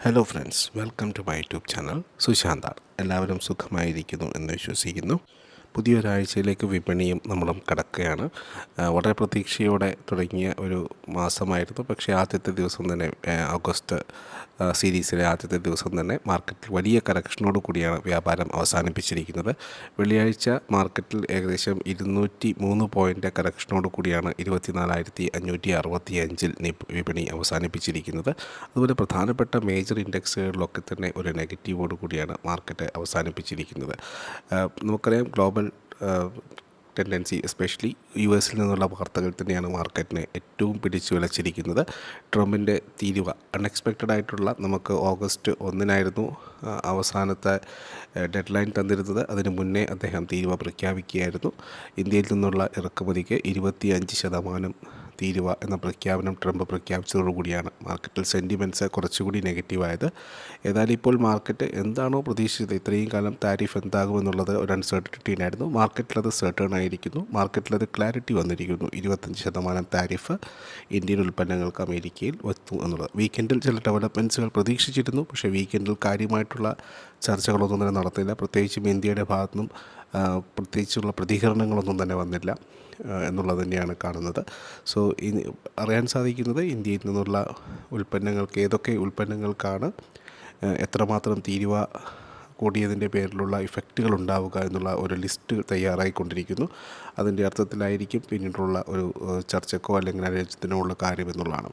Hello friends welcome to my YouTube channel Sushanta എല്ലാവരും സുഖമായിരിക്കുന്നു എന്ന് വിശ്വസിക്കുന്നു. പുതിയൊരാഴ്ചയിലേക്ക് വിപണിയും നമ്മളും കടക്കുകയാണ്. വളരെ പ്രതീക്ഷയോടെ തുടങ്ങിയ ഒരു മാസമായിരുന്നു. പക്ഷേ ആദ്യത്തെ ദിവസം തന്നെ ഓഗസ്റ്റ് സീരീസിലെ ആദ്യത്തെ ദിവസം തന്നെ മാർക്കറ്റിൽ വലിയ കറക്ഷനോട് കൂടിയാണ് വ്യാപാരം അവസാനിപ്പിച്ചിരിക്കുന്നത്. വെള്ളിയാഴ്ച മാർക്കറ്റിൽ ഏകദേശം ഇരുന്നൂറ്റി മൂന്ന് പോയിന്റ് കറക്ഷനോട് കൂടിയാണ് ഇരുപത്തിനാലായിരത്തി അഞ്ഞൂറ്റി അറുപത്തി അഞ്ചിൽ വിപണി അവസാനിപ്പിച്ചിരിക്കുന്നത്. അതുപോലെ പ്രധാനപ്പെട്ട മേജർ ഇൻഡെക്സുകളിലൊക്കെ തന്നെ ഒരു നെഗറ്റീവോട് കൂടിയാണ് മാർക്കറ്റ് അവസാനിപ്പിച്ചിരിക്കുന്നത്. നമുക്കറിയാം ഗ്ലോബൽ ടെൻഡൻസി എസ്പെഷ്യലി യു എസിൽ നിന്നുള്ള വാർത്തകൾ തന്നെയാണ് മാർക്കറ്റിനെ ഏറ്റവും പിടിച്ചു വിളച്ചിരിക്കുന്നത് ട്രംപിന്റെ തീരുവ അൺഎക്സ്പെക്റ്റഡ് ആയിട്ടുള്ള നമുക്ക് ഓഗസ്റ്റ് ഒന്നിനായിരുന്നു അവസാനത്തെ ഡെഡ് ലൈൻ തന്നിരുന്നത്. അതിന് മുന്നേ അദ്ദേഹം തീരുവ പ്രഖ്യാപിക്കുകയായിരുന്നു. ഇന്ത്യയിൽ നിന്നുള്ള ഇറക്കുമതിക്ക് ഇരുപത്തിയഞ്ച് ശതമാനം തീരുവ എന്ന പ്രഖ്യാപനം ട്രംപ് പ്രഖ്യാപിച്ചതോടുകൂടിയാണ് മാർക്കറ്റിൽ സെന്റിമെന്റ്സ് കുറച്ചുകൂടി നെഗറ്റീവായത്. ഏതായാലും ഇപ്പോൾ മാർക്കറ്റ് എന്താണോ പ്രതീക്ഷിച്ചത് ഇത്രയും കാലം താരിഫ് എന്താകുമെന്നുള്ളത് ഒരു അൺസർട്ടിറ്റിനായിരുന്നു മാർക്കറ്റിലത് സെർട്ടേൺ ആയിരിക്കുന്നു. മാർക്കറ്റിലത് ക്ലാരിറ്റി വന്നിരിക്കുന്നു. ഇരുപത്തഞ്ച് ശതമാനം താരിഫ് ഇന്ത്യൻ ഉൽപ്പന്നങ്ങൾക്ക് അമേരിക്കയിൽ വന്നു എന്നുള്ളത്. വീക്കെൻഡിൽ ചില ഡെവലപ്മെന്റ്സുകൾ പ്രതീക്ഷിച്ചിരുന്നു. പക്ഷേ വീക്കെൻഡിൽ കാര്യമായിട്ടുള്ള ചർച്ചകളൊന്നും തന്നെ നടത്തില്ല പ്രത്യേകിച്ചും ഇന്ത്യയുടെ ഭാഗത്തുനിന്നും പ്രത്യേകിച്ചുള്ള പ്രതികരണങ്ങളൊന്നും തന്നെ വന്നില്ല. എന്നുള്ളത് തന്നെയാണ് കാണുന്നത്. സോ അറിയാൻ സാധിക്കുന്നത് ഇന്ത്യയിൽ നിന്നുള്ള ഉൽപ്പന്നങ്ങൾക്ക് ഏതൊക്കെ ഉൽപ്പന്നങ്ങൾക്കാണ് എത്രമാത്രം തീരുവ കൂടിയതിന്റെ പേരിലുള്ള ഇഫക്റ്റുകൾ ഉണ്ടാവുക എന്നുള്ള ഒരു ലിസ്റ്റ് തയ്യാറായിക്കൊണ്ടിരിക്കുന്നു. അതിന്റെ അർത്ഥത്തിലായിരിക്കും പിന്നീടുള്ള ഒരു ചർച്ചക്കോ അല്ലെങ്കിൽ ആലോചനത്തിനോ ഉള്ള കാര്യം എന്നുള്ളതാണ്.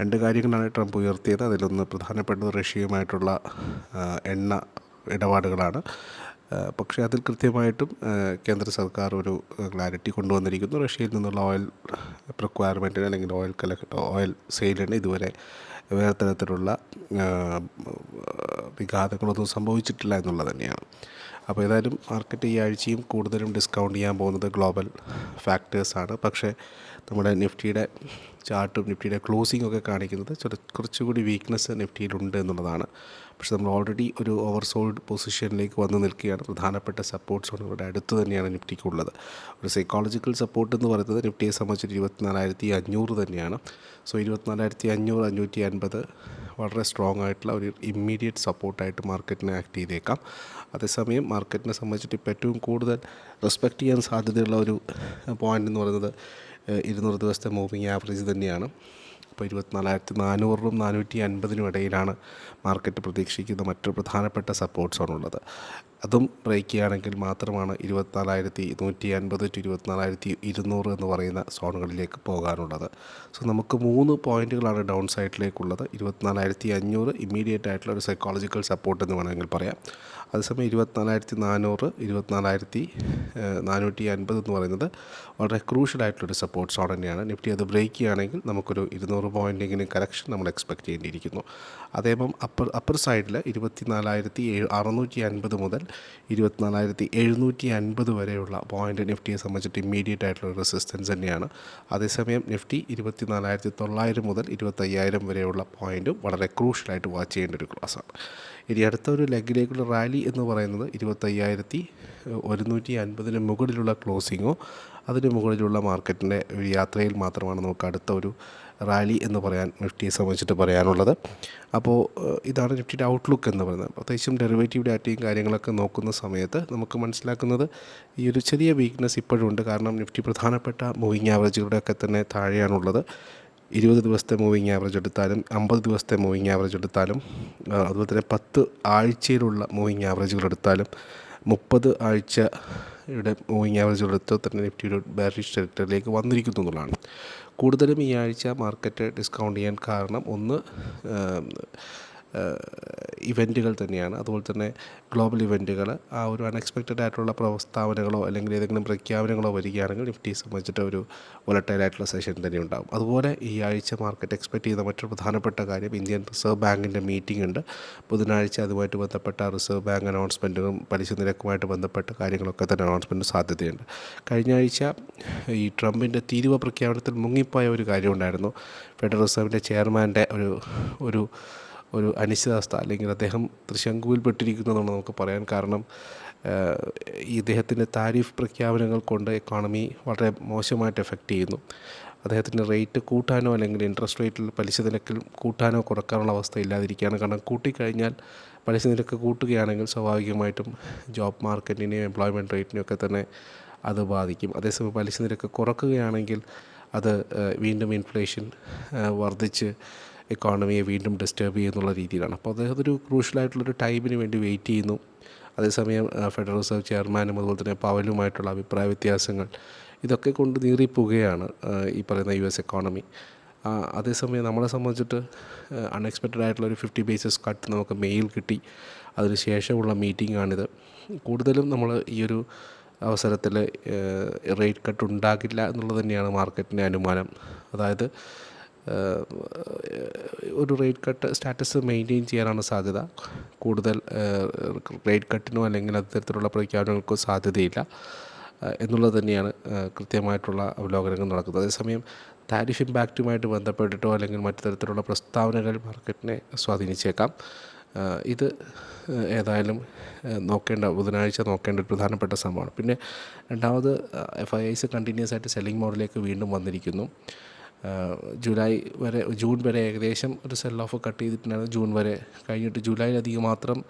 രണ്ട് കാര്യങ്ങളാണ് ട്രംപ് ഉയർത്തിയത്. അതിലൊന്ന് പ്രധാനപ്പെട്ടത് റഷ്യയുമായിട്ടുള്ള എണ്ണ ഇടപാടുകളാണ്. പക്ഷേ അതിൽ കൃത്യമായിട്ടും കേന്ദ്ര സർക്കാർ ഒരു ക്ലാരിറ്റി കൊണ്ടുവന്നിരിക്കുന്നു. റഷ്യയിൽ നിന്നുള്ള ഓയിൽ റിക്വയർമെന്റിന് അല്ലെങ്കിൽ ഓയിൽ കല ഓയിൽ സെയിലിന് ഇതുവരെ വേറെ തരത്തിലുള്ള വിഘാതങ്ങളൊന്നും സംഭവിച്ചിട്ടില്ല എന്നുള്ളത് തന്നെയാണ്. അപ്പോൾ ഏതായാലും മാർക്കറ്റ് ഈ ആഴ്ചയും കൂടുതലും ഡിസ്കൗണ്ട് ചെയ്യാൻ പോകുന്നത് ഗ്ലോബൽ ഫാക്ടേഴ്സാണ് പക്ഷേ നമ്മുടെ നിഫ്റ്റിയുടെ ചാർട്ടും നിഫ്റ്റിയുടെ ക്ലോസിംഗ് ഒക്കെ കാണിക്കുന്നത് കുറച്ചുകൂടി വീക്ക്നെസ് നിഫ്റ്റിയിലുണ്ട് എന്നുള്ളതാണ് പക്ഷെ നമ്മൾ ഓൾറെഡി ഒരു ഓവർ സോൾഡ് പൊസിഷനിലേക്ക് വന്ന് നിൽക്കുകയാണ്. പ്രധാനപ്പെട്ട സപ്പോർട്ട് ഇവിടെ അടുത്ത് തന്നെയാണ് നിഫ്റ്റിക്കുള്ളത്. ഒരു സൈക്കോളജിക്കൽ സപ്പോർട്ട് എന്ന് പറയുന്നത് നിഫ്റ്റിയെ സംബന്ധിച്ച് ഇരുപത്തിനാലായിരത്തി അഞ്ഞൂറ് തന്നെയാണ്. സോ ഇരുപത്തിനാലായിരത്തി അഞ്ഞൂറ് അഞ്ഞൂറ്റി അൻപത് വളരെ സ്ട്രോങ് ആയിട്ടുള്ള ഒരു ഇമ്മീഡിയറ്റ് സപ്പോർട്ടായിട്ട് മാർക്കറ്റിനെ ആക്ട് ചെയ്തേക്കാം. അതേസമയം മാർക്കറ്റിനെ സംബന്ധിച്ചിട്ട് ഇപ്പോൾ ഏറ്റവും കൂടുതൽ റെസ്പെക്റ്റ് ചെയ്യാൻ സാധ്യതയുള്ള ഒരു പോയിന്റ് എന്ന് പറയുന്നത് ഇരുന്നൂറ് ദിവസത്തെ മൂവിങ് ആവറേജ് തന്നെയാണ്. അപ്പോൾ ഇരുപത്തിനാലായിരത്തി നാനൂറിനും നാനൂറ്റി അൻപതിനും ഇടയിലാണ് മാർക്കറ്റ് പ്രതീക്ഷിക്കുന്ന മറ്റൊരു പ്രധാനപ്പെട്ട സപ്പോർട്ട്സാണുള്ളത് അതും ബ്രേക്ക് ചെയ്യുകയാണെങ്കിൽ മാത്രമാണ് ഇരുപത്തിനാലായിരത്തി നൂറ്റി അൻപത് ടു ഇരുപത്തിനാലായിരത്തി ഇരുന്നൂറ് എന്ന് പറയുന്ന സോണുകളിലേക്ക് പോകാനുള്ളത്. സോ നമുക്ക് മൂന്ന് പോയിന്റുകളാണ് ഡൗൺ സൈഡിലേക്കുള്ളത് ഇരുപത്തിനാലായിരത്തി അഞ്ഞൂറ് ഇമ്മീഡിയറ്റ് ആയിട്ടുള്ള ഒരു സൈക്കോളജിക്കൽ സപ്പോർട്ട് എന്ന് വേണമെങ്കിൽ പറയാം. അതേസമയം ഇരുപത്തിനാലായിരത്തി നാനൂറ് ഇരുപത്തിനാലായിരത്തി നാനൂറ്റി അൻപത് എന്ന് പറയുന്നത് വളരെ ക്രൂഷ്യൽ ആയിട്ടുള്ളൊരു സപ്പോർട്ട് സോൺ തന്നെയാണ്. നിഫ്റ്റി അത് ബ്രേക്ക് ചെയ്യുകയാണെങ്കിൽ നമുക്കൊരു ഇരുന്നൂറ് പോയിന്റെങ്കിലും കറക്ഷൻ നമ്മൾ എക്സ്പെക്ട് ചെയ്യേണ്ടിയിരിക്കുന്നു. അതേപോലെ അപ്പർ അപ്പർ സൈഡിൽ ഇരുപത്തിനാലായിരത്തി ഏഴ് അറുന്നൂറ്റി അൻപത് മുതൽ ഇരുപത്തിനാലായിരത്തി എഴുന്നൂറ്റി അൻപത് വരെയുള്ള പോയിന്റ് നിഫ്റ്റിയെ സംബന്ധിച്ചിട്ട് ഇമ്മീഡിയറ്റ് ആയിട്ടുള്ള റെസിസ്റ്റൻസ് തന്നെയാണ്. അതേസമയം നിഫ്റ്റി ഇരുപത്തിനാലായിരത്തി തൊള്ളായിരം മുതൽ ഇരുപത്തയ്യായിരം വരെയുള്ള പോയിന്റും വളരെ ക്രൂഷ്യലായിട്ട് വാച്ച് ചെയ്യേണ്ട ഒരു ക്ലാസ്സാണ് ഇനി അടുത്ത ഒരു ലെഗിലേക്കുള്ള റാലി എന്ന് പറയുന്നത് ഇരുപത്തയ്യായിരത്തി ഒരുന്നൂറ്റി അൻപതിന് മുകളിലുള്ള ക്ലോസിങ്ങോ അതിന് മുകളിലുള്ള മാർക്കറ്റിന്റെ യാത്രയിൽ മാത്രമാണ് നമുക്ക് അടുത്ത ഒരു റാലി എന്ന് പറയാൻ നിഫ്റ്റിയെ സംബന്ധിച്ചിട്ട് പറയാനുള്ളത്. അപ്പോൾ ഇതാണ് നിഫ്റ്റിയുടെ ഔട്ട്ലുക്ക് എന്ന് പറയുന്നത്. പ്രത്യേകിച്ചും ഡെറിവേറ്റീവ് ഡാറ്റയും കാര്യങ്ങളൊക്കെ നോക്കുന്ന സമയത്ത് നമുക്ക് മനസ്സിലാക്കുന്നത് ഈ ഒരു ചെറിയ വീക്ക്നെസ് ഇപ്പോഴും ഉണ്ട്. കാരണം നിഫ്റ്റി പ്രധാനപ്പെട്ട മൂവിങ് ആവറേജുകളുടെയൊക്കെ തന്നെ താഴെയാണുള്ളത്. ഇരുപത് ദിവസത്തെ മൂവിങ് ആവറേജ് എടുത്താലും അമ്പത് ദിവസത്തെ മൂവിങ് ആവറേജ് എടുത്താലും അതുപോലെ തന്നെ പത്ത് ആഴ്ചയിലുള്ള മൂവിങ് ആവറേജുകൾ എടുത്താലും മുപ്പത് ആഴ്ചയുടെ മൂവിങ് ആവറേജുകൾ എടുത്ത് തന്നെ നിഫ്റ്റി ഒരു ബാരിഷ് ടെറിട്ടറിയിലേക്ക് വന്നിരിക്കുന്നു എന്നുള്ളതാണ്. കൂടുതലും ഈ ആഴ്ച മാർക്കറ്റ് ഡിസ്കൗണ്ട് ചെയ്യാൻ കാരണം ഒന്ന് ഇവന്റുകൾ തന്നെയാണ്. അതുപോലെ തന്നെ ഗ്ലോബൽ ഇവന്റുകൾ ആ ഒരു അൺഎക്സ്പെക്റ്റഡ് ആയിട്ടുള്ള പ്രസ്താവനകളോ അല്ലെങ്കിൽ ഏതെങ്കിലും പ്രഖ്യാപനങ്ങളോ വരികയാണെങ്കിൽ നിഫ്റ്റി സംബന്ധിച്ചിട്ട് ഒരു ആയിട്ടുള്ള സെഷൻ തന്നെ ഉണ്ടാകും അതുപോലെ ഈ ആഴ്ച മാർക്കറ്റ് എക്സ്പെക്റ്റ് ചെയ്യുന്ന മറ്റൊരു പ്രധാനപ്പെട്ട കാര്യം ഇന്ത്യൻ റിസർവ് ബാങ്കിന്റെ മീറ്റിംഗ് ഉണ്ട്. ബുധനാഴ്ച അതുമായിട്ട് ബന്ധപ്പെട്ട റിസർവ് ബാങ്ക് അനൗൺസ്മെന്റും പലിശ നിരക്കുമായിട്ട് ബന്ധപ്പെട്ട കാര്യങ്ങളൊക്കെ തന്നെ അനൗൺസ്മെന്റ് സാധ്യതയുണ്ട്. കഴിഞ്ഞ ആഴ്ച ഈ ട്രംപിന്റെ തീരുവ പ്രഖ്യാപനത്തിൽ മുങ്ങിപ്പോയ ഒരു കാര്യമുണ്ടായിരുന്നു ഫെഡറൽ റിസർവിന്റെ ചെയർമാന്റെ ഒരു ഒരു ഒരു അനിശ്ചിതാവസ്ഥ അല്ലെങ്കിൽ അദ്ദേഹം തൃശങ്കുവിൽ നമുക്ക് പറയാൻ കാരണം ഇദ്ദേഹത്തിന്റെ താരിഫ് പ്രഖ്യാപനങ്ങൾ കൊണ്ട് എക്കോണമി വളരെ മോശമായിട്ട് എഫക്റ്റ് ചെയ്യുന്നു. അദ്ദേഹത്തിന്റെ റേറ്റ് കൂട്ടാനോ അല്ലെങ്കിൽ ഇൻട്രസ്റ്റ് റേറ്റിൽ പലിശ നിരക്കിൽ കൂട്ടാനോ കുറക്കാനുള്ള അവസ്ഥ ഇല്ലാതിരിക്കുകയാണ്. കാരണം കൂട്ടിക്കഴിഞ്ഞാൽ പലിശ നിരക്ക് കൂട്ടുകയാണെങ്കിൽ സ്വാഭാവികമായിട്ടും ജോബ് മാർക്കറ്റിനെയും എംപ്ലോയ്മെന്റ് റേറ്റിനെയും ഒക്കെ തന്നെ അത് ബാധിക്കും. അതേസമയം പലിശ നിരക്ക് കുറക്കുകയാണെങ്കിൽ അത് വീണ്ടും ഇൻഫ്ലേഷൻ വർദ്ധിച്ച് എക്കോണമിയെ വീണ്ടും ഡിസ്റ്റർബ് ചെയ്യുന്നുള്ള രീതിയിലാണ്. അപ്പോൾ അദ്ദേഹം ഒരു ക്രൂഷ്യലായിട്ടുള്ളൊരു ടൈമിന് വേണ്ടി വെയിറ്റ് ചെയ്യുന്നു. അതേസമയം ഫെഡറൽ റിസർവ് ചെയർമാനും അതുപോലെ തന്നെ പവലുമായിട്ടുള്ള അഭിപ്രായ വ്യത്യാസങ്ങൾ ഇതൊക്കെ കൊണ്ട് നീറിപ്പോവുകയാണ് ഈ പറയുന്ന യു എസ് എക്കോണമി അതേസമയം നമ്മളെ സംബന്ധിച്ചിട്ട് അൺഎക്സ്പെക്റ്റഡ് ആയിട്ടുള്ള ഒരു ഫിഫ്റ്റി ബേസിസ് കട്ട് നമുക്ക് മെയിൽ കിട്ടി. അതിന് ശേഷമുള്ള മീറ്റിംഗാണിത് കൂടുതലും നമ്മൾ ഈ ഒരു അവസരത്തിൽ റേറ്റ് കട്ട് ഉണ്ടാകില്ല എന്നുള്ളത് തന്നെയാണ് മാർക്കറ്റിന്റെ അനുമാനം. അതായത് ഒരു റേറ്റ് കട്ട് സ്റ്റാറ്റസ് മെയിന്റെയിൻ ചെയ്യാനാണ് സാധ്യത. കൂടുതൽ റേറ്റ് കട്ടിനോ അല്ലെങ്കിൽ അത്തരത്തിലുള്ള പ്രഖ്യാപനങ്ങൾക്കോ സാധ്യതയില്ല. എന്നുള്ളത് തന്നെയാണ് കൃത്യമായിട്ടുള്ള അവലോകനങ്ങൾ നടക്കുന്നത്. അതേസമയം താരിഫ് ഇമ്പാക്റ്റുമായിട്ട് ബന്ധപ്പെട്ടിട്ടോ അല്ലെങ്കിൽ മറ്റു തരത്തിലുള്ള പ്രസ്താവനകൾ മാർക്കറ്റിനെ സ്വാധീനിച്ചേക്കാം. ഇത് ഏതായാലും നോക്കേണ്ട ബുധനാഴ്ച നോക്കേണ്ട ഒരു പ്രധാനപ്പെട്ട സംഭവമാണ്. പിന്നെ രണ്ടാമത് എഫ് ഐ ഐസ് കണ്ടിന്യൂസ് ആയിട്ട് സെല്ലിംഗ് മോഡിലേക്ക് വീണ്ടും വന്നിരിക്കുന്നു. ജൂലൈ വരെ ജൂൺ വരെ ഏകദേശം ഒരു സെൽ ഓഫ് കട്ട് ചെയ്തിട്ടുണ്ടായിരുന്നു. ജൂൺ വരെ കഴിഞ്ഞിട്ട് ജൂലൈയിലധികം മാത്രം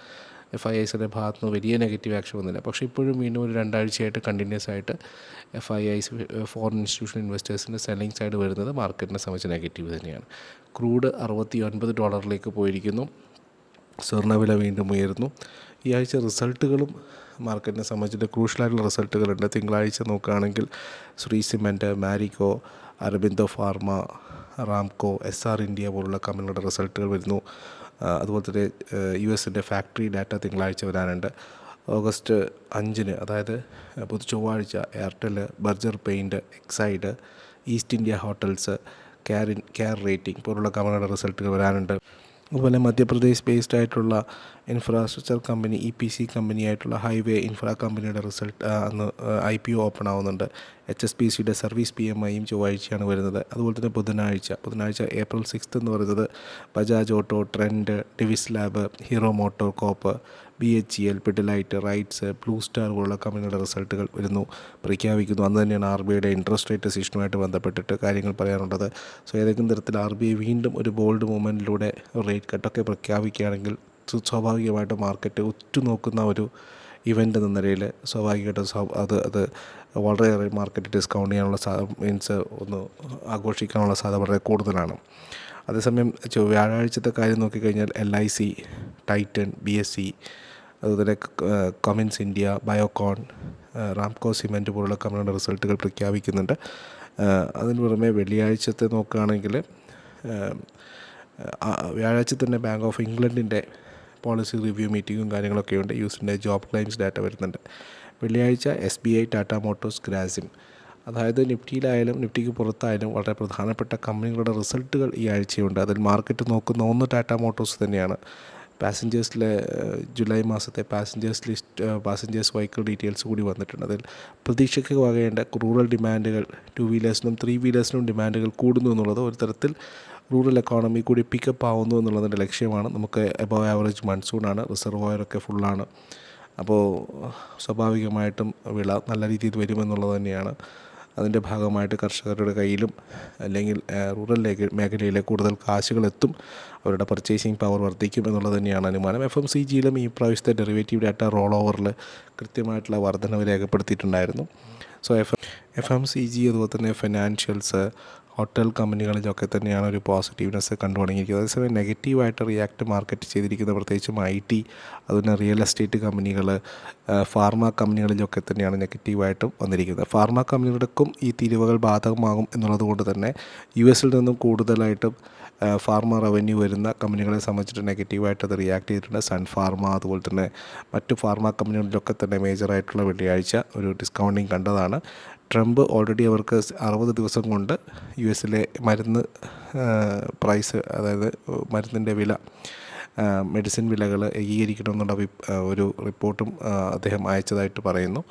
എഫ് ഐ ഐസിന്റെ ഭാഗത്ത് നിന്ന് വലിയ നെഗറ്റീവ് ആക്ഷൻ വന്നില്ല. പക്ഷേ ഇപ്പോഴും വീണ്ടും ഒരു രണ്ടാഴ്ചയായിട്ട് കണ്ടിന്യൂസ് ആയിട്ട് F I Is foreign institution ഇൻവെസ്റ്റേഴ്സിന്റെ selling side വരുന്നത് മാർക്കറ്റിനെ സംബന്ധിച്ച് നെഗറ്റീവ് തന്നെയാണ്. ക്രൂഡ് അറുപത്തി ഒൻപത് ഡോളറിലേക്ക് പോയിരിക്കുന്നു. സ്വർണവില വീണ്ടും ഉയരുന്നു. ഈ ആഴ്ച റിസൾട്ടുകളും മാർക്കറ്റിനെ സംബന്ധിച്ചിട്ട് ക്രൂഷ്യലായിട്ടുള്ള റിസൾട്ടുകളുണ്ട്. തിങ്കളാഴ്ച നോക്കുകയാണെങ്കിൽ Shree cement Marico Aurobindo pharma Ramco S R India പോലുള്ള കമ്പനികളുടെ റിസൾട്ടുകൾ വരുന്നു. അതുപോലെ തന്നെ യു എസിന്റെ ഫാക്ടറി ഡാറ്റ തിങ്കളാഴ്ച വരാനുണ്ട്. ഓഗസ്റ്റ് അഞ്ചിന് അതായത് പുതു ചൊവ്വാഴ്ച Airtel Berger paint Exide East India hotels care care rating പോലുള്ള കമ്പനികളുടെ റിസൾട്ടുകൾ വരാനുണ്ട്. അതുപോലെ മധ്യപ്രദേശ് ബേസ്ഡ് ആയിട്ടുള്ള infrastructure company E P C company ആയിട്ടുള്ള ഹൈവേ ഇൻഫ്രാ കമ്പനിയുടെ റിസൾട്ട് അന്ന് ഐ പി ഒ ഓപ്പൺ ആവുന്നുണ്ട്. എച്ച് എസ് പി സിയുടെ സർവീസ് പി എം ഐയും ചൊവ്വാഴ്ചയാണ് വരുന്നത്. അതുപോലെ തന്നെ ബുധനാഴ്ച ബുധനാഴ്ച ഏപ്രിൽ സിക്സ്ത് എന്ന് പറയുന്നത് Bajaj auto Trent Divi's lab hero moto corp B H E L Pidilite Rites blue star പോലുള്ള കമ്പനികളുടെ റിസൾട്ടുകൾ വരുന്നു പ്രഖ്യാപിക്കുന്നു. അന്ന് തന്നെയാണ് ആർ ബി ഐയുടെ ഇൻട്രസ്റ്റ് റേറ്റ് സിസ്റ്റമായിട്ട് ബന്ധപ്പെട്ടിട്ട് കാര്യങ്ങൾ പറയാനുള്ളത് സോ ഏതെങ്കിലും തരത്തിൽ ആർ ബി ഐ വീണ്ടും ഒരു ബോൾഡ് മൂവ്മെന്റിലൂടെ റേറ്റ് കട്ടൊക്കെ പ്രഖ്യാപിക്കുകയാണെങ്കിൽ സ്വാഭാവികമായിട്ടും മാർക്കറ്റ് ഉറ്റുനോക്കുന്ന ഒരു ഇവന്റ് എന്ന നിലയിൽ സ്വാഭാവികമായിട്ടും അത് അത് വളരെയേറെ മാർക്കറ്റ് ഡിസ്കൗണ്ട് ചെയ്യാനുള്ള സാ മീൻസ് ഒന്ന് ആഘോഷിക്കാനുള്ള സാധ്യത വളരെ കൂടുതലാണ്. അതേസമയം വ്യാഴാഴ്ചത്തെ കാര്യം നോക്കിക്കഴിഞ്ഞാൽ L I C Titan B S C അതുപോലെ Cummins India Biocon Ramco cement പോലുള്ള കമ്പനിയുടെ റിസൾട്ടുകൾ പ്രഖ്യാപിക്കുന്നുണ്ട്. അതിന് പുറമെ വെള്ളിയാഴ്ചത്തെ നോക്കുകയാണെങ്കിൽ വ്യാഴാഴ്ച തന്നെ ബാങ്ക് ഓഫ് ഇംഗ്ലണ്ടിന്റെ പോളിസി റിവ്യൂ മീറ്റിങ്ങും കാര്യങ്ങളൊക്കെ ഉണ്ട്. യൂസിന്റെ ജോബ് ക്ലെയിംസ് ഡാറ്റ വരുന്നുണ്ട്. വെള്ളിയാഴ്ച S B I Tata motors Grasim അതായത് നിഫ്റ്റിയിലായാലും നിഫ്റ്റിക്ക് പുറത്തായാലും വളരെ പ്രധാനപ്പെട്ട കമ്പനികളുടെ റിസൾട്ടുകൾ ഈ ആഴ്ചയുണ്ട്. അതിൽ മാർക്കറ്റ് നോക്കുന്ന ഒന്ന് ടാറ്റ മോട്ടോഴ്സ് തന്നെയാണ്. പാസഞ്ചേഴ്സിലെ ജൂലൈ മാസത്തെ passengers list passengers vehicle details കൂടി വന്നിട്ടുണ്ട്. അതിൽ പ്രതീക്ഷയ്ക്ക് വകേണ്ട റൂറൽ ഡിമാൻഡുകൾ ടു വീലേഴ്സിനും ത്രീ വീലേഴ്സിനും ഡിമാൻഡുകൾ കൂടുന്നു എന്നുള്ളത് ഒരു തരത്തിൽ റൂറൽ എക്കോണമി കൂടി പിക്കപ്പ് ആവുന്നു എന്നുള്ളതിന്റെ ലക്ഷ്യമാണ്. നമുക്ക് എബവ് ആവറേജ് മൺസൂണാണ് റിസർവോയറൊക്കെ ഫുള്ളാണ് അപ്പോൾ സ്വാഭാവികമായിട്ടും വിള നല്ല രീതിയിൽ വരുമെന്നുള്ളത് തന്നെയാണ്. അതിന്റെ ഭാഗമായിട്ട് കർഷകരുടെ കയ്യിലും അല്ലെങ്കിൽ റൂറൽ മേഖലയിലെ കൂടുതൽ കാശുകൾ എത്തും. അവരുടെ പർച്ചേസിങ് പവർ വർദ്ധിക്കും എന്നുള്ളത് തന്നെയാണ് അനുമാനം. എഫ് എം സി ജിയിലും ഈ പ്രാവശ്യത്തെ ഡെറിവേറ്റീവ് ഡാറ്റ റോൾ ഓവറിൽ കൃത്യമായിട്ടുള്ള വർധനവ് രേഖപ്പെടുത്തിയിട്ടുണ്ടായിരുന്നു. So F F M C G അതുപോലെ തന്നെ ഫിനാൻഷ്യൽസ് ഹോട്ടൽ കമ്പനികളിലൊക്കെ തന്നെയാണ് ഒരു പോസിറ്റീവ്നെസ് കണ്ടു തുടങ്ങിയിരിക്കുന്നത്. അതേസമയം നെഗറ്റീവായിട്ട് റിയാക്ട് മാർക്കറ്റ് ചെയ്തിരിക്കുന്ന പ്രത്യേകിച്ചും ഐ ടി അതുപോലെ റിയൽ എസ്റ്റേറ്റ് കമ്പനികൾ ഫാർമ കമ്പനികളിലൊക്കെ തന്നെയാണ് നെഗറ്റീവായിട്ടും വന്നിരിക്കുന്നത്. ഫാർമ കമ്പനികൾക്കും ഈ തിരിവുകൾ ബാധകമാകും എന്നുള്ളത് കൊണ്ട് തന്നെ യു എസിൽ നിന്നും കൂടുതലായിട്ടും ഫാർമ റവന്യൂ വരുന്ന കമ്പനികളെ സംബന്ധിച്ചിട്ട് നെഗറ്റീവായിട്ട് അത് റിയാക്ട് ചെയ്തിട്ടുണ്ട്. സൺ ഫാർമ അതുപോലെ തന്നെ മറ്റു ഫാർമ കമ്പനികളിലൊക്കെ തന്നെ മേജറായിട്ടുള്ള വെള്ളിയാഴ്ച ഒരു ഡിസ്കൗണ്ടിങ് കണ്ടതാണ്. ട്രംപ് ഓൾറെഡി അവർക്ക് അറുപത് ദിവസം കൊണ്ട് യു എസിലെ മരുന്ന് പ്രൈസ് അതായത് മരുന്നിന്റെ വില മെഡിസിൻ വിലകൾ ഏകീകരിക്കണമെന്നുള്ള ഒരു റിപ്പോർട്ടും അദ്ദേഹം അയച്ചതായിട്ട് പറയുന്നു.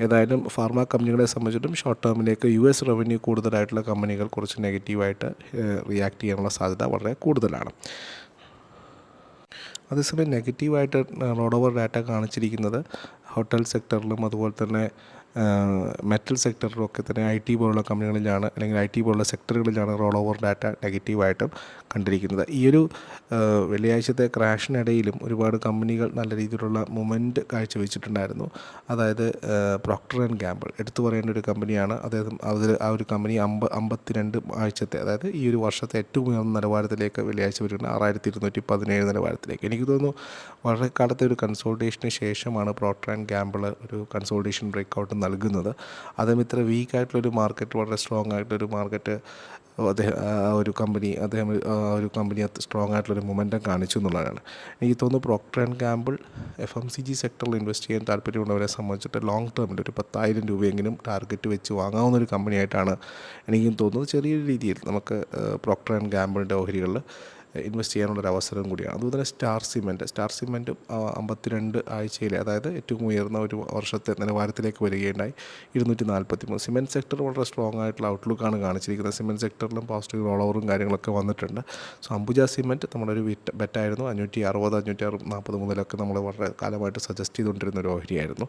ഏതായാലും ഫാർമ കമ്പനികളെ സംബന്ധിച്ചിട്ടും ഷോർട്ട് ടേമിലേക്ക് യു എസ് റവന്യൂ കൂടുതലായിട്ടുള്ള കമ്പനികൾ കുറച്ച് നെഗറ്റീവായിട്ട് റിയാക്ട് ചെയ്യാനുള്ള സാധ്യത വളരെ കൂടുതലാണ്. അതേസമയം നെഗറ്റീവായിട്ട് റോഡ് ഓവർ ഡാറ്റ കാണിച്ചിരിക്കുന്നത് ഹോട്ടൽ സെക്ടറിലും അതുപോലെ തന്നെ മെറ്റൽ സെക്ടറിലും ഒക്കെ തന്നെ ഐ ടി പോലുള്ള കമ്പനികളിലാണ് അല്ലെങ്കിൽ ഐ ടി പോലുള്ള സെക്ടറുകളിലാണ് റോൾ ഓവർ ഡാറ്റ നെഗറ്റീവായിട്ടും കണ്ടിരിക്കുന്നത്. ഈ ഒരു വെള്ളിയാഴ്ചത്തെ ക്രാഷിനിടയിലും ഒരുപാട് കമ്പനികൾ നല്ല രീതിയിലുള്ള മൊമെന്റ് കാഴ്ചവെച്ചിട്ടുണ്ടായിരുന്നു. അതായത് പ്രോക്ടർ ആൻഡ് ഗാമ്പിൾ എടുത്തു പറയേണ്ട ഒരു കമ്പനിയാണ്. അദ്ദേഹം അതിൽ ആ ഒരു കമ്പനി അമ്പ അമ്പത്തിരണ്ട് ആഴ്ചത്തെ അതായത് ഈ ഒരു വർഷത്തെ ഏറ്റവും ഉയർന്ന നിലവാരത്തിലേക്ക് വെള്ളിയാഴ്ച വരുന്നത് ആറായിരത്തി ഇരുന്നൂറ്റി പതിനേഴ് നിലവാരത്തിലേക്ക്. എനിക്ക് തോന്നുന്നു വളരെ കാലത്തെ ഒരു കൺസോൾട്ടേഷന് ശേഷമാണ് പ്രോക്ടർ ആൻഡ് ഗാമ്പിൾ ഒരു കൺസോൾട്ടേഷൻ ബ്രേക്ക് ഔട്ട് നൽകുന്നത്. അതും ഇത്ര വീക്കായിട്ടുള്ളൊരു മാർക്കറ്റ് വളരെ സ്ട്രോങ് ആയിട്ടൊരു മാർക്കറ്റ് അദ്ദേഹം ഒരു കമ്പനി അദ്ദേഹം ഒരു കമ്പനി സ്ട്രോങ് ആയിട്ടുള്ളൊരു മൊമെന്റം കാണിച്ചു എന്നുള്ളതാണ്. എനിക്ക് തോന്നുന്നു Procter and Gamble F M C G സെക്ടറിൽ ഇൻവെസ്റ്റ് ചെയ്യാൻ താല്പര്യമുള്ളവരെ സംബന്ധിച്ചിട്ട് ലോങ് ടേമിൽ ഒരു പത്തായിരം രൂപയെങ്കിലും ടാർഗറ്റ് വെച്ച് വാങ്ങാവുന്ന ഒരു കമ്പനിയായിട്ടാണ് എനിക്കും തോന്നുന്നത്. ചെറിയൊരു രീതിയിൽ നമുക്ക് പ്രോക്ടർ ആൻഡ് ഗാമ്പിളിന്റെ ഓഹരികളിൽ ഇൻവെസ്റ്റ് ചെയ്യാനുള്ളൊരു അവസരം കൂടിയാണ്. അതുപോലെ സ്റ്റാർ സിമെന്റ് സ്റ്റാർ സിമെന്റും അമ്പത്തിരണ്ട് ആഴ്ചയിലെ അതായത് ഏറ്റവും ഉയർന്ന ഒരു വർഷത്തെ നിലവാരത്തിലേക്ക് വരികയുണ്ടായി. ഇരുന്നൂറ്റി നാൽപ്പത്തി മൂന്ന് സിമെന്റ് സെക്ടർ വളരെ സ്ട്രോങ് ആയിട്ടുള്ള ഔട്ട്ലുക്കാണ് കാണിച്ചിരിക്കുന്നത്. സിമെന്റ് സെക്ടറിലും പോസിറ്റീവ് റോൾ ഓവറും കാര്യങ്ങളൊക്കെ വന്നിട്ടുണ്ട്. സോ അംബുജ സിമെന്റ് നമ്മുടെ ഒരു ബെറ്റായിരുന്നു. അഞ്ഞൂറ്റി അറുപത് അഞ്ഞൂറ്റി അറുപത് നാൽപ്പത് മുതലൊക്കെ നമ്മൾ വളരെ കാലമായിട്ട് സജസ്റ്റ് ചെയ്തുകൊണ്ടിരുന്ന ഒരു ഓഹരിയായിരുന്നു.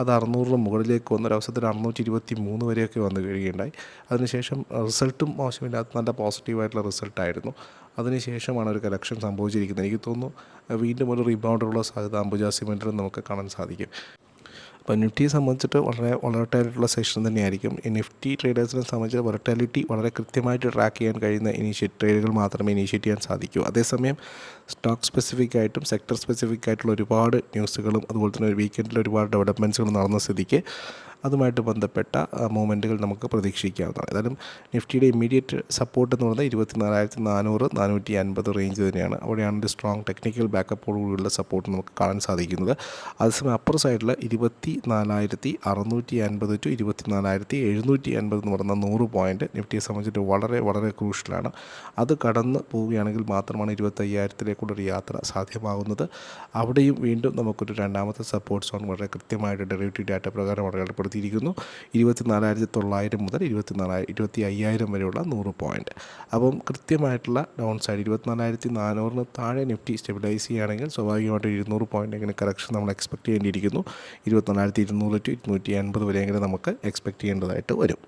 അത് അറുന്നൂറിന് മുകളിലേക്ക് വന്ന ഒരു അവസരത്തിൽ അറുന്നൂറ്റി ഇരുപത്തി മൂന്ന് വരെയൊക്കെ വന്നു കഴിയുകയുണ്ടായി. അതിനുശേഷം റിസൾട്ടും മോശമില്ലാത്ത നല്ല പോസിറ്റീവായിട്ടുള്ള റിസൾട്ടായിരുന്നു അതിനുശേഷമാണ് ഒരു കലക്ഷൻ സംഭവിച്ചിരിക്കുന്നത്. എനിക്ക് തോന്നുന്നു വീണ്ടും ഒരു റീബൗണ്ടുള്ള സാധ്യത അംബുജ സിമെന്റിലും നമുക്ക് കാണാൻ സാധിക്കും. അപ്പോൾ നിഫ്റ്റിയെ സംബന്ധിച്ചിട്ട് വളരെ വളർട്ടായിട്ടുള്ള സെഷൻ തന്നെയായിരിക്കും. ഈ നിഫ്റ്റി ട്രേഡേഴ്സിനെ സംബന്ധിച്ച് വളർട്ടാലിറ്റി വളരെ കൃത്യമായിട്ട് ട്രാക്ക് ചെയ്യാൻ കഴിയുന്ന ഇനീഷ്യേറ്റ് ട്രേഡുകൾ മാത്രമേ ഇനീഷ്യേറ്റ് ചെയ്യാൻ സാധിക്കൂ. അതേസമയം സ്റ്റോക്ക് സ്പെസിഫിക് ആയിട്ടും സെക്ടർ സ്പെസിഫിക് ആയിട്ടുള്ള ഒരുപാട് ന്യൂസുകളും അതുപോലെ തന്നെ വീക്കെൻഡിൽ ഒരുപാട് ഡെവലപ്മെന്റ്സുകളും നടന്ന സ്ഥിതിക്ക് അതുമായിട്ട് ബന്ധപ്പെട്ട മൂവ്മെന്റുകൾ നമുക്ക് പ്രതീക്ഷിക്കാവുന്നതാണ്. ഏതായാലും നിഫ്റ്റിയുടെ ഇമ്മീഡിയറ്റ് സപ്പോർട്ട് എന്ന് പറയുന്നത് ഇരുപത്തി നാലായിരത്തി നാനൂറ് നാനൂറ്റി അൻപത് റേഞ്ച് തന്നെയാണ്. അവിടെയാണ് ഒരു സ്ട്രോങ് ടെക്നിക്കൽ ബാക്കപ്പോടുകൂടിയുള്ള സപ്പോർട്ട് നമുക്ക് കാണാൻ സാധിക്കുന്നത്. അതേസമയം അപ്പർ സൈഡിൽ ഇരുപത്തി നാലായിരത്തി അറുന്നൂറ്റി അൻപത് ടു ഇരുപത്തി നാലായിരത്തി എഴുന്നൂറ്റി അൻപത് എന്ന് പറയുന്ന നൂറ് പോയിന്റ് നിഫ്റ്റിയെ സംബന്ധിച്ചിട്ട് വളരെ വളരെ ക്രൂഷ്യലാണ് അത് കടന്ന് പോവുകയാണെങ്കിൽ മാത്രമാണ് ഇരുപത്തയ്യായിരത്തിലേക്കുള്ളൊരു യാത്ര സാധ്യമാകുന്നത്. അവിടെയും വീണ്ടും നമുക്കൊരു രണ്ടാമത്തെ സപ്പോർട്ട് സോൺ വളരെ കൃത്യമായിട്ട് ഡെറിവേറ്റീവ് ഡാറ്റ പ്രകാരം അടയാളപ്പെടുത്തിയിരിക്കുന്നു ഇരുപത്തി നാലായിരത്തി തൊള്ളായിരം മുതൽ ഇരുപത്തി നാലായിരം ഇരുപത്തി അയ്യായിരം വരെയുള്ള നൂറ് പോയിന്റ് അപ്പം കൃത്യമായിട്ടുള്ള ഡൗൺ സൈഡ് ഇരുപത്തിനാലായിരത്തി നാനൂറിന് താഴെ നിഫ്റ്റി സ്റ്റെബിലൈസ് ചെയ്യുകയാണെങ്കിൽ സ്വാഭാവികമായിട്ട് ഇരുന്നൂറ് പോയിന്റ് എങ്ങനെ കറക്ഷൻ നമ്മൾ എക്സ്പെക്ട് ചെയ്യേണ്ടിയിരിക്കുന്നു. ഇരുപത്തിനാലായിരത്തി ഇരുന്നൂറ് ടു ഇരുന്നൂറ്റി അൻപത് വരെയെങ്കിലും നമുക്ക് എക്സ്പെക്റ്റ് ചെയ്യേണ്ടതായിട്ട് വരും.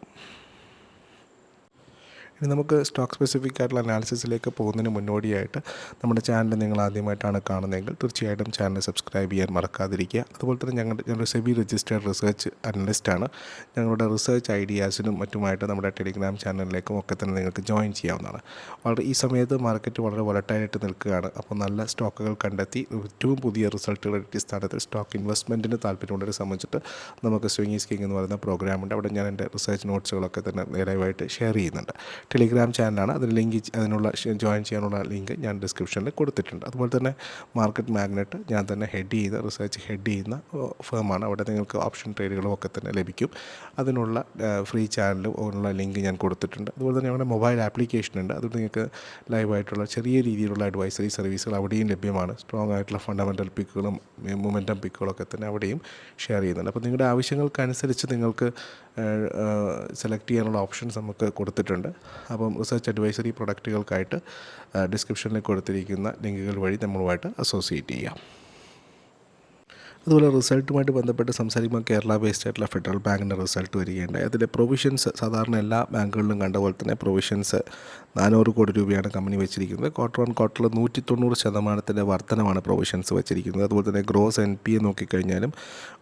ഇനി നമുക്ക് സ്റ്റോക്ക് സ്പെസിഫിക് ആയിട്ടുള്ള അനാലിസിസിലേക്ക് പോകുന്നതിന് മുന്നോടിയായിട്ട് നമ്മുടെ ചാനൽ നിങ്ങൾ ആദ്യമായിട്ടാണ് കാണുന്നതെങ്കിൽ തീർച്ചയായിട്ടും ചാനൽ സബ്സ്ക്രൈബ് ചെയ്യാൻ മറക്കാതിരിക്കുക. അതുപോലെ തന്നെ ഞങ്ങളുടെ ഞങ്ങളുടെ സെബി രജിസ്റ്റേഡ് റിസർച്ച് അനലിസ്റ്റാണ് ഞങ്ങളുടെ റിസർച്ച് ഐഡിയാസിനും മറ്റുമായിട്ട് നമ്മുടെ ടെലിഗ്രാം ചാനലിലേക്കും ഒക്കെ തന്നെ നിങ്ങൾക്ക് ജോയിൻ ചെയ്യാവുന്നതാണ്. വളരെ ഈ സമയത്ത് മാർക്കറ്റ് വളരെ വലട്ടായിട്ട് നിൽക്കുകയാണ്. അപ്പോൾ നല്ല സ്റ്റോക്കുകൾ കണ്ടെത്തി ഏറ്റവും പുതിയ റിസൾട്ടുകളുടെ അടിസ്ഥാനത്തിൽ സ്റ്റോക്ക് ഇൻവെസ്റ്റ്മെന്റിന് താല്പര്യമുള്ളവരെ സംബന്ധിച്ചിട്ട് നമുക്ക് സ്വിംഗി സ്കിങ് എന്ന് പറയുന്ന പ്രോഗ്രാമുണ്ട് അവിടെ ഞാൻ എന്റെ റിസർച്ച് നോട്ട്സുകളൊക്കെ തന്നെ നേരമായിട്ട് ഷെയർ ചെയ്യുന്നുണ്ട്. ടെലിഗ്രാം ചാനലാണ് അതിന് ലിങ്ക് അതിനുള്ള ജോയിൻ ചെയ്യാനുള്ള ലിങ്ക് ഞാൻ ഡിസ്ക്രിപ്ഷനിൽ കൊടുത്തിട്ടുണ്ട്. അതുപോലെ തന്നെ മാർക്കറ്റ് മാഗ്നറ്റ് ഞാൻ തന്നെ ഹെഡ് ചെയ്ത് റിസർച്ച് ഹെഡ് ചെയ്യുന്ന ഫേമാണ് അവിടെ നിങ്ങൾക്ക് ഓപ്ഷൻ ട്രേഡുകളും ഒക്കെ തന്നെ ലഭിക്കും. അതിനുള്ള ഫ്രീ ചാനലും ഉള്ള ലിങ്ക് ഞാൻ കൊടുത്തിട്ടുണ്ട്. അതുപോലെ തന്നെ നമ്മുടെ മൊബൈൽ ആപ്ലിക്കേഷൻ ഉണ്ട്. അതുകൊണ്ട് നിങ്ങൾക്ക് ലൈവായിട്ടുള്ള ചെറിയ രീതിയിലുള്ള അഡ്വൈസറി സർവീസുകൾ അവിടെയും ലഭ്യമാണ്. സ്ട്രോങ് ആയിട്ടുള്ള ഫണ്ടമെന്റൽ പിക്കുകളും മൊമെന്റം പിക്കുകളൊക്കെ തന്നെ അവിടെയും ഷെയർ ചെയ്യുന്നുണ്ട്. അപ്പോൾ നിങ്ങളുടെ ആവശ്യങ്ങൾക്കനുസരിച്ച് നിങ്ങൾക്ക് സെലക്ട് ചെയ്യാനുള്ള ഓപ്ഷൻസ് നമുക്ക് കൊടുത്തിട്ടുണ്ട്. അപ്പം റിസർച്ച് അഡ്വൈസറി പ്രൊഡക്റ്റുകൾക്കായിട്ട് ഡിസ്ക്രിപ്ഷനിൽ കൊടുത്തിരിക്കുന്ന ലിങ്കുകൾ വഴി നമ്മളുമായിട്ട് അസോസിയേറ്റ് ചെയ്യാം. അതുപോലെ റിസൾട്ടുമായിട്ട് ബന്ധപ്പെട്ട് സംസാരിക്കുമ്പോൾ കേരള ബേസ്ഡ് ആയിട്ടുള്ള ഫെഡറൽ ബാങ്കിന്റെ റിസൾട്ട് വരികയുണ്ടായി. അതിലെ പ്രൊവിഷൻസ് സാധാരണ എല്ലാ ബാങ്കുകളിലും കണ്ട പോലെ തന്നെ പ്രൊവിഷൻസ് നാനൂറ് കോടി രൂപയാണ് കമ്പനി വെച്ചിരിക്കുന്നത്. ക്വാർട്ടർ വൺ ക്വാർട്ടറിൽ നൂറ്റി തൊണ്ണൂറ് ശതമാനത്തിന്റെ വർധനമാണ് പ്രൊവിഷൻസ് വെച്ചിരിക്കുന്നത്. അതുപോലെ തന്നെ ഗ്രോസ് എൻ പി എ നോക്കിക്കഴിഞ്ഞാലും